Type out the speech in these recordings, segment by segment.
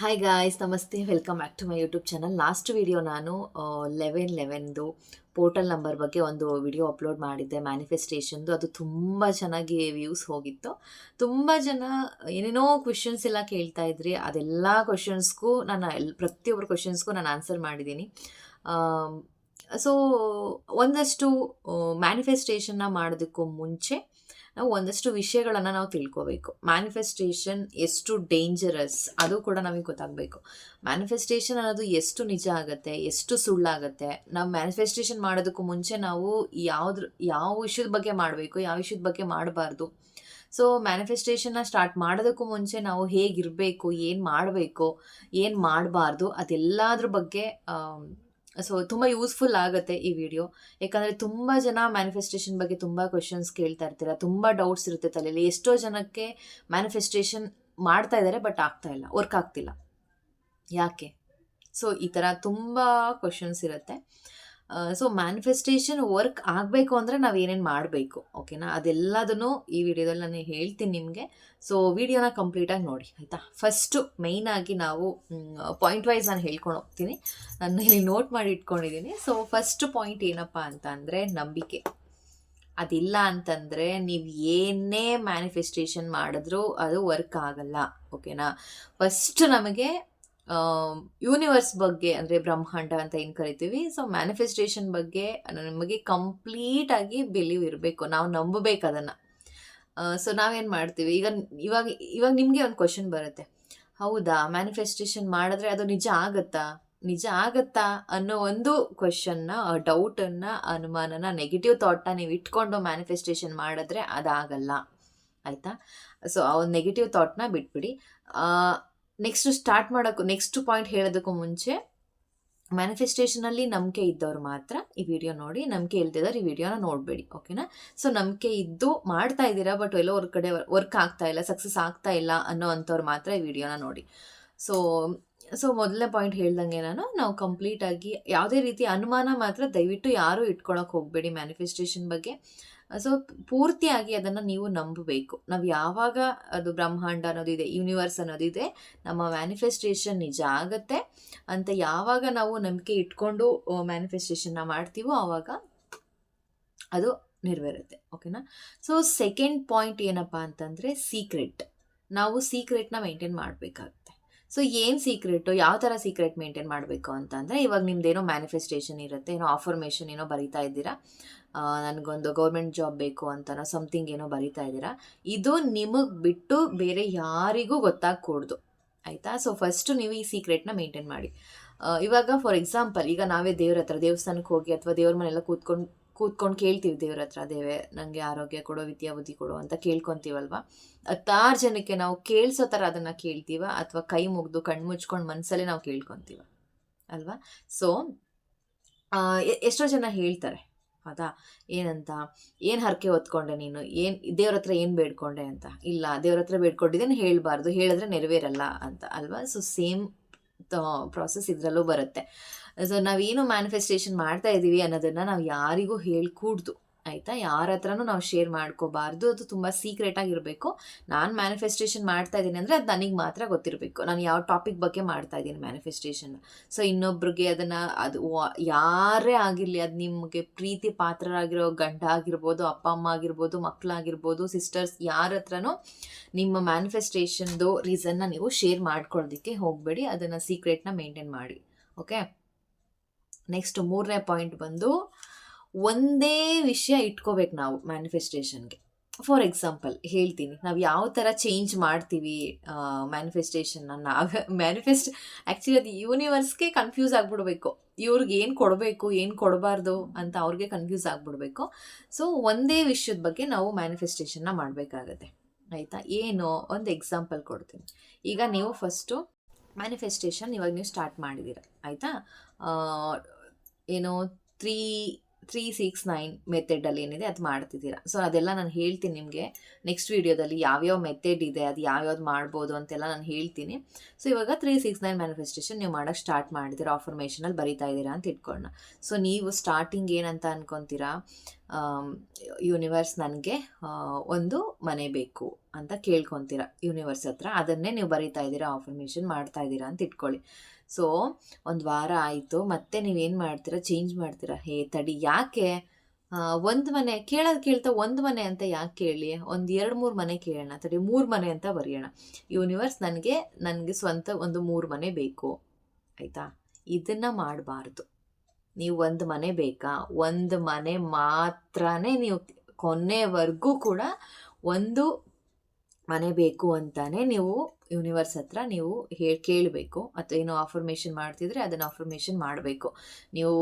Hi guys ನಮಸ್ತೆ. Welcome back to my YouTube channel last video ನಾನು eleven ಲೆವೆನ್ದು portal number ಬಗ್ಗೆ ಒಂದು ವಿಡಿಯೋ ಅಪ್ಲೋಡ್ ಮಾಡಿದ್ದೆ ಮ್ಯಾನಿಫೆಸ್ಟೇಷನ್ದು ಅದು ತುಂಬ ಚೆನ್ನಾಗಿ ವ್ಯೂಸ್ ಹೋಗಿತ್ತು. ತುಂಬ ಜನ ಏನೇನೋ ಕ್ವೆಶನ್ಸ್ ಎಲ್ಲ ಕೇಳ್ತಾ ಇದ್ರಿ. ಅದೆಲ್ಲ ಕ್ವೆಶನ್ಸ್ಗೂ ನಾನು ಎಲ್ ಪ್ರತಿಯೊಬ್ಬರು ಕ್ವೆಶನ್ಸ್ಗೂ ನಾನು ಆನ್ಸರ್ ಮಾಡಿದ್ದೀನಿ. ಸೊ ಒಂದಷ್ಟು ಮ್ಯಾನಿಫೆಸ್ಟೇಷನ್ನ ಮಾಡೋದಕ್ಕೂ ಮುಂಚೆ ನಾವು ಒಂದಷ್ಟು ವಿಷಯಗಳನ್ನು ನಾವು ತಿಳ್ಕೋಬೇಕು. ಮ್ಯಾನಿಫೆಸ್ಟೇಷನ್ ಎಷ್ಟು ಡೇಂಜರಸ್ ಅದು ಕೂಡ ನಮಗೆ ಗೊತ್ತಾಗಬೇಕು. ಮ್ಯಾನಿಫೆಸ್ಟೇಷನ್ ಅನ್ನೋದು ಎಷ್ಟು ನಿಜ ಆಗುತ್ತೆ, ಎಷ್ಟು ಸುಳ್ಳಾಗುತ್ತೆ, ನಾವು ಮ್ಯಾನಿಫೆಸ್ಟೇಷನ್ ಮಾಡೋದಕ್ಕೂ ಮುಂಚೆ ನಾವು ಯಾವುದ್ರ, ಯಾವ ವಿಷಯದ ಬಗ್ಗೆ ಮಾಡಬೇಕು, ಯಾವ ವಿಷಯದ ಬಗ್ಗೆ ಮಾಡಬಾರ್ದು. ಸೊ ಮ್ಯಾನಿಫೆಸ್ಟೇಷನ್ನ ಸ್ಟಾರ್ಟ್ ಮಾಡೋದಕ್ಕೂ ಮುಂಚೆ ನಾವು ಹೇಗಿರಬೇಕು, ಏನು ಮಾಡಬೇಕು, ಏನು ಮಾಡಬಾರ್ದು ಅದೆಲ್ಲದ್ರ ಬಗ್ಗೆ ಸೊ ತುಂಬ ಯೂಸ್ಫುಲ್ ಆಗುತ್ತೆ ಈ ವಿಡಿಯೋ ಯಾಕಂದರೆ ತುಂಬ ಜನ ಮ್ಯಾನಿಫೆಸ್ಟೇಷನ್ ಬಗ್ಗೆ ತುಂಬ ಕ್ವೆಶನ್ಸ್ ಕೇಳ್ತಾ ಇರ್ತೀರ. ತುಂಬ ಡೌಟ್ಸ್ ಇರುತ್ತೆ ತಲೆಯಲ್ಲಿ ಎಷ್ಟೋ ಜನಕ್ಕೆ ಮ್ಯಾನಿಫೆಸ್ಟೇಷನ್ ಮಾಡ್ತಾ ಇದ್ದಾರೆ ಬಟ್ ಆಗ್ತಾ ಇಲ್ಲ. ವರ್ಕ್ ಆಗ್ತಿಲ್ಲ. ಯಾಕೆ? ಸೊ ಈ ಥರ ತುಂಬ ಕ್ವೆಶನ್ಸ್ ಇರುತ್ತೆ. ಸೊ ಮ್ಯಾನಿಫೆಸ್ಟೇಷನ್ ವರ್ಕ್ ಆಗಬೇಕು ಅಂದರೆ ನಾವು ಏನೇನು ಮಾಡಬೇಕು ಓಕೆನಾ ಅದೆಲ್ಲದನ್ನು ಈ ವಿಡಿಯೋದಲ್ಲಿ ನಾನು ಹೇಳ್ತೀನಿ ನಿಮಗೆ. ಸೊ ವಿಡಿಯೋನ ಕಂಪ್ಲೀಟಾಗಿ ನೋಡಿ, ಆಯಿತಾ? ಫಸ್ಟು ಮೇಯ್ನಾಗಿ ನಾವು ಪಾಯಿಂಟ್ ವೈಸ್ ನಾನು ಹೇಳ್ಕೊಂಡು ಹೋಗ್ತೀನಿ. ನಾನು ಇಲ್ಲಿ ನೋಟ್ ಮಾಡಿ ಇಟ್ಕೊಂಡಿದ್ದೀನಿ ಸೊ ಫಸ್ಟ್ ಪಾಯಿಂಟ್ ಏನಪ್ಪ ಅಂತ ಅಂದರೆ ನಂಬಿಕೆ. ಅದಿಲ್ಲ ಅಂತಂದರೆ ನೀವು ಏನೇ ಮ್ಯಾನಿಫೆಸ್ಟೇಷನ್ ಮಾಡಿದ್ರೂ ಅದು ವರ್ಕ್ ಆಗಲ್ಲ ಓಕೆನಾ ಫಸ್ಟ್ ನಮಗೆ ಯೂನಿವರ್ಸ್ ಬಗ್ಗೆ ಅಂದರೆ ಬ್ರಹ್ಮಾಂಡ ಅಂತ ಏನು ಕರಿತೀವಿ? ಸೊ ಮ್ಯಾನಿಫೆಸ್ಟೇಷನ್ ಬಗ್ಗೆ ನಮಗೆ ಕಂಪ್ಲೀಟಾಗಿ ಬಿಲೀವ್ ಇರಬೇಕು. ನಾವು ನಂಬಬೇಕು ಅದನ್ನು. ಸೊ ನಾವೇನು ಮಾಡ್ತೀವಿ? ಈಗ ಇವಾಗ ಇವಾಗ ನಿಮಗೆ ಒಂದು ಕ್ವಶನ್ ಬರುತ್ತೆ. ಹೌದಾ? ಮ್ಯಾನಿಫೆಸ್ಟೇಷನ್ ಮಾಡಿದ್ರೆ ಅದು ನಿಜ ಆಗುತ್ತಾ? ನಿಜ ಆಗತ್ತಾ? ಅನ್ನೋ ಒಂದು ಕ್ವಶನ್ನ ಡೌಟನ್ನು ಅನುಮಾನನ ನೆಗೆಟಿವ್ ಥಾಟ್ನ ನೀವು ಇಟ್ಕೊಂಡು ಮ್ಯಾನಿಫೆಸ್ಟೇಷನ್ ಮಾಡಿದ್ರೆ ಅದಾಗಲ್ಲ. ಆಯಿತಾ? ಸೊ ಆ ಒಂದು ನೆಗೆಟಿವ್ ಥಾಟ್ನ ಬಿಟ್ಬಿಡಿ. ನೆಕ್ಸ್ಟ್ ಸ್ಟಾರ್ಟ್ ಮಾಡೋಕ್ಕೂ ನೆಕ್ಸ್ಟ್ ಪಾಯಿಂಟ್ ಹೇಳೋದಕ್ಕೂ ಮುಂಚೆ ಮ್ಯಾನಿಫೆಸ್ಟೇಷನಲ್ಲಿ ನಂಬಿಕೆ ಇದ್ದವ್ರು ಮಾತ್ರ ಈ ವಿಡಿಯೋ ನೋಡಿ, ನಂಬಿಕೆ ಇಲ್ದಿದ್ದವ್ರು ಈ ವಿಡಿಯೋನ ನೋಡಬೇಡಿ ಓಕೆನಾ ಸೊ ನಂಬಿಕೆ ಇದ್ದು ಮಾಡ್ತಾ ಇದ್ದೀರಾ ಬಟ್ ಎಲ್ಲೋ ಅವ್ರ ಕಡೆ ವರ್ಕ್ ಆಗ್ತಾ ಇಲ್ಲ ಸಕ್ಸಸ್ ಆಗ್ತಾ ಇಲ್ಲ ಅನ್ನೋ ಅಂಥವ್ರು ಮಾತ್ರ ಈ ವಿಡಿಯೋನ ನೋಡಿ. ಸೊ ಸೊ ಮೊದಲನೇ ಪಾಯಿಂಟ್ ಹೇಳ್ದಂಗೆ ನಾನು, ನಾವು ಕಂಪ್ಲೀಟಾಗಿ ಯಾವುದೇ ರೀತಿ ಅನುಮಾನ ಮಾತ್ರ ದಯವಿಟ್ಟು ಯಾರೂ ಇಟ್ಕೊಳಕ್ಕೆ ಹೋಗಬೇಡಿ ಮ್ಯಾನಿಫೆಸ್ಟೇಷನ್ ಬಗ್ಗೆ. ಸೊ ಪೂರ್ತಿಯಾಗಿ ಅದನ್ನು ನೀವು ನಂಬಬೇಕು. ನಾವು ಯಾವಾಗ ಅದು ಬ್ರಹ್ಮಾಂಡ ಅನ್ನೋದಿದೆ ಯೂನಿವರ್ಸ್ ಅನ್ನೋದಿದೆ ನಮ್ಮ ಮ್ಯಾನಿಫೆಸ್ಟೇಷನ್ ನಿಜ ಆಗತ್ತೆ ಅಂತ ಯಾವಾಗ ನಾವು ನಂಬಿಕೆ ಇಟ್ಕೊಂಡು ಮ್ಯಾನಿಫೆಸ್ಟೇಷನ್ನ ಮಾಡ್ತೀವೋ ಆವಾಗ ಅದು ನೆರವೇರುತ್ತೆ. ಓಕೆನಾ ಸೊ ಸೆಕೆಂಡ್ ಪಾಯಿಂಟ್ ಏನಪ್ಪ ಅಂತಂದರೆ ಸೀಕ್ರೆಟ್ ನಾವು ಸೀಕ್ರೆಟ್ನ ಮೇಂಟೈನ್ ಮಾಡಬೇಕಾಗುತ್ತೆ. ಸೊ ಏನು ಸೀಕ್ರೆಟು ಯಾವ ಥರ ಸೀಕ್ರೆಟ್ ಮೇಂಟೈನ್ ಮಾಡಬೇಕು ಅಂತಂದರೆ ಇವಾಗ ನಿಮ್ದೇನೋ ಮ್ಯಾನಿಫೆಸ್ಟೇಷನ್ ಇರುತ್ತೆ, ಏನೋ ಆಫರ್ಮೇಷನ್ ಏನೋ ಬರಿತಾ ಇದ್ದೀರಾ. ನನಗೊಂದು ಗೌರ್ಮೆಂಟ್ ಜಾಬ್ ಬೇಕು ಅಂತನೋ ಸಮಥಿಂಗ್ ಏನೋ ಬರಿತಾ ಇದ್ದೀರಾ? ಇದು ನಿಮಗೆ ಬಿಟ್ಟು ಬೇರೆ ಯಾರಿಗೂ ಗೊತ್ತಾಗಕೂಡ್ದು. ಆಯಿತಾ? ಸೊ ಫಸ್ಟು ನೀವು ಈ ಸೀಕ್ರೆಟ್ನ ಮೇಂಟೈನ್ ಮಾಡಿ. ಇವಾಗ ಫಾರ್ ಎಕ್ಸಾಂಪಲ್ ಈಗ ನಾವೇ ದೇವ್ರ ಹತ್ರ ದೇವಸ್ಥಾನಕ್ಕೆ ಹೋಗಿ ಅಥವಾ ದೇವ್ರ ಮನೆಯೆಲ್ಲ ಕೂತ್ಕೊಂಡು ಕೂತ್ಕೊಂಡು ಕೇಳ್ತೀವಿ ದೇವ್ರ ಹತ್ರ, ದೇವೇ ನನಗೆ ಆರೋಗ್ಯ ಕೊಡೋ, ವಿದ್ಯಾ ಬುದ್ಧಿ ಕೊಡೋ ಅಂತ ಕೇಳ್ಕೊತೀವಲ್ವ? ಹತ್ತಾರು ಜನಕ್ಕೆ ನಾವು ಕೇಳಿಸೋ ಥರ ಅದನ್ನು ಕೇಳ್ತೀವ ಅಥವಾ ಕೈ ಮುಗಿದು ಕಣ್ಣು ಮುಚ್ಕೊಂಡು ಮನಸ್ಸಲ್ಲೇ ನಾವು ಕೇಳ್ಕೊತೀವ. ಅಲ್ವಾ? ಸೊ ಎಷ್ಟೋ ಜನ ಹೇಳ್ತಾರೆ. ಹೌದಾ ಏನಂತ? ಏನು ಹರಕೆ ಹೊತ್ಕೊಂಡೆ ನೀನು? ಏನು, ದೇವ್ರ ಹತ್ರ ಏನು ಬೇಡ್ಕೊಂಡೆ ಅಂತ? ಇಲ್ಲ, ದೇವ್ರ ಹತ್ರ ಬೇಡ್ಕೊಂಡಿದ್ದೇನೆ ಹೇಳಬಾರ್ದು. ಹೇಳಿದ್ರೆ ನೆರವೇರಲ್ಲ ಅಂತ, ಅಲ್ವಾ? ಸೊ ಸೇಮ್ ಪ್ರಾಸೆಸ್ ಇದರಲ್ಲೂ ಬರುತ್ತೆ. ಸೊ ನಾವೇನು ಮ್ಯಾನಿಫೆಸ್ಟೇಷನ್ ಮಾಡ್ತಾ ಇದ್ದೀವಿ ಅನ್ನೋದನ್ನು ನಾವು ಯಾರಿಗೂ ಹೇಳ್ಕೂಡ್ದು. ಆಯಿತಾ? ಯಾರ ಹತ್ರನೂ ನಾವು ಶೇರ್ ಮಾಡ್ಕೋಬಾರ್ದು. ಅದು ತುಂಬ ಸೀಕ್ರೆಟ್ ಆಗಿರಬೇಕು. ನಾನು ಮ್ಯಾನಿಫೆಸ್ಟೇಷನ್ ಮಾಡ್ತಾ ಇದ್ದೀನಿ ಅಂದರೆ ಅದು ನನಗೆ ಮಾತ್ರ ಗೊತ್ತಿರಬೇಕು. ನಾನು ಯಾವ ಟಾಪಿಕ್ ಬಗ್ಗೆ ಮಾಡ್ತಾ ಇದ್ದೀನಿ ಮ್ಯಾನಿಫೆಸ್ಟೇಷನ್ ಸೊ ಇನ್ನೊಬ್ರಿಗೆ ಅದನ್ನು ಅದು ಯಾರೇ ಆಗಿರಲಿ, ಅದು ನಿಮಗೆ ಪ್ರೀತಿ ಪಾತ್ರರಾಗಿರೋ ಗಂಡ ಆಗಿರ್ಬೋದು, ಅಪ್ಪ, ಅಮ್ಮ ಆಗಿರ್ಬೋದು ಮಕ್ಕಳಾಗಿರ್ಬೋದು ಸಿಸ್ಟರ್ಸ್ ಯಾರ ಹತ್ರನೂ ನಿಮ್ಮ ಮ್ಯಾನಿಫೆಸ್ಟೇಷನ್ದು ರೀಸನ್ನ ನೀವು ಶೇರ್ ಮಾಡ್ಕೊಳ್ಳೋದಕ್ಕೆ ಹೋಗಬೇಡಿ. ಅದನ್ನು ಸೀಕ್ರೆಟ್ನ ಮೇಂಟೈನ್ ಮಾಡಿ. ಓಕೆ ನೆಕ್ಸ್ಟ್ ಮೂರನೇ ಪಾಯಿಂಟ್ ಬಂದು ಒಂದೇ ವಿಷಯ ಇಟ್ಕೋಬೇಕು ನಾವು ಮ್ಯಾನಿಫೆಸ್ಟೇಷನ್ಗೆ ಫಾರ್ ಎಕ್ಸಾಂಪಲ್ ಹೇಳ್ತೀನಿ, ನಾವು ಯಾವ ಥರ ಚೇಂಜ್ ಮಾಡ್ತೀವಿ ಮ್ಯಾನಿಫೆಸ್ಟೇಷನ್ನ ನಾವು ಮ್ಯಾನಿಫೆಸ್ಟ್ ಆ್ಯಕ್ಚುಲಿ ಅದು ಯೂನಿವರ್ಸ್ಗೆ ಕನ್ಫ್ಯೂಸ್ ಆಗಿಬಿಡ್ಬೇಕು. ಇವ್ರಿಗೆ ಏನು ಕೊಡಬೇಕು, ಏನು ಕೊಡಬಾರ್ದು ಅಂತ ಅವ್ರಿಗೆ ಕನ್ಫ್ಯೂಸ್ ಆಗಿಬಿಡ್ಬೇಕು. ಸೊ ಒಂದೇ ವಿಷಯದ ಬಗ್ಗೆ ನಾವು ಮ್ಯಾನಿಫೆಸ್ಟೇಷನ್ನ ಮಾಡಬೇಕಾಗತ್ತೆ. ಆಯಿತಾ? ಏನು? ಒಂದು ಎಕ್ಸಾಂಪಲ್ ಕೊಡ್ತೀನಿ. ಈಗ ನೀವು ಫಸ್ಟು ಮ್ಯಾನಿಫೆಸ್ಟೇಷನ್ ಇವಾಗ ನೀವು ಸ್ಟಾರ್ಟ್ ಮಾಡಿದ್ದೀರ ಆಯಿತಾ? ಏನೋ ತ್ರೀ ತ್ರೀ ಸಿಕ್ಸ್ ನೈನ್ ಮೆಥಡಲ್ಲಿ ಏನಿದೆ ಅದು ಮಾಡ್ತಿದ್ದೀರಾ. ಸೊ ಅದೆಲ್ಲ ನಾನು ಹೇಳ್ತೀನಿ ನಿಮಗೆ. ನೆಕ್ಸ್ಟ್ ವೀಡಿಯೋದಲ್ಲಿ ಯಾವ್ಯಾವ ಮೆಥಡ್ ಇದೆ, ಅದು ಯಾವ್ಯಾವ್ದು ಮಾಡ್ಬೋದು ಅಂತೆಲ್ಲ ನಾನು ಹೇಳ್ತೀನಿ. ಸೊ ಇವಾಗ ತ್ರೀ ಸಿಕ್ಸ್ ನೈನ್ ಮ್ಯಾನಿಫೆಸ್ಟೇಷನ್ ನೀವು ಮಾಡೋಕ್ಕೆ ಸ್ಟಾರ್ಟ್ ಮಾಡಿದ್ದೀರಾ ಆಫರ್ಮೇಷನಲ್ಲಿ ಬರಿತಾ ಇದ್ದೀರಾ ಅಂತ ಇಟ್ಕೊಳ್ಳೋಣ ಸೊ ನೀವು ಸ್ಟಾರ್ಟಿಂಗ್ ಏನಂತ ಅನ್ಕೊತೀರಾ? ಯೂನಿವರ್ಸ್ ನನಗೆ ಒಂದು ಮನೆ ಬೇಕು ಅಂತ ಕೇಳ್ಕೊತೀರ ಯೂನಿವರ್ಸ್ ಹತ್ರ. ಅದನ್ನೇ ನೀವು ಬರಿತಾ ಇದ್ದೀರಾ ಆಫರ್ಮೇಷನ್ ಮಾಡ್ತಾ ಇದ್ದೀರಾ ಅಂತ ಇಟ್ಕೊಳ್ಳಿ. ಸೊ ಒಂದು ವಾರ ಆಯಿತು. ಮತ್ತೆ ನೀವೇನು ಮಾಡ್ತೀರಾ? ಚೇಂಜ್ ಮಾಡ್ತೀರಾ? ಹೇ, ತಡಿ. ಯಾಕೆ? ಒಂದು ಮನೆ, ಕೇಳೋದು ಕೇಳ್ತಾ ಒಂದು ಮನೆ ಅಂತ ಯಾಕೆ ಕೇಳಿ? ಒಂದು ಎರಡು ಮೂರು ಮನೆ ಕೇಳೋಣ. ತಡಿ, ಮೂರು ಮನೆ ಅಂತ ಬರೆಯೋಣ. ಯೂನಿವರ್ಸ್ ನನಗೆ ನನಗೆ ಸ್ವಂತ ಒಂದು ಮೂರು ಮನೆ ಬೇಕು. ಆಯಿತಾ? ಇದನ್ನು ಮಾಡಬಾರ್ದು. ನೀವು ಒಂದು ಮನೆ ಬೇಕಾ? ಒಂದು ಮನೆ ಮಾತ್ರನೇ ನೀವು, ಕೊನೆವರೆಗೂ ಕೂಡ ಒಂದು ಮನೆ ಬೇಕು ಅಂತಾನೆ ನೀವು ಯೂನಿವರ್ಸ್ ಹತ್ರ ನೀವು ಹೇಳಿ, ಕೇಳಬೇಕು. ಅಥವಾ ಏನೋ ಆಫರ್ಮೇಷನ್ ಮಾಡ್ತಿದ್ರೆ ಅದನ್ನು ಆಫರ್ಮೇಷನ್ ಮಾಡಬೇಕು. ನೀವು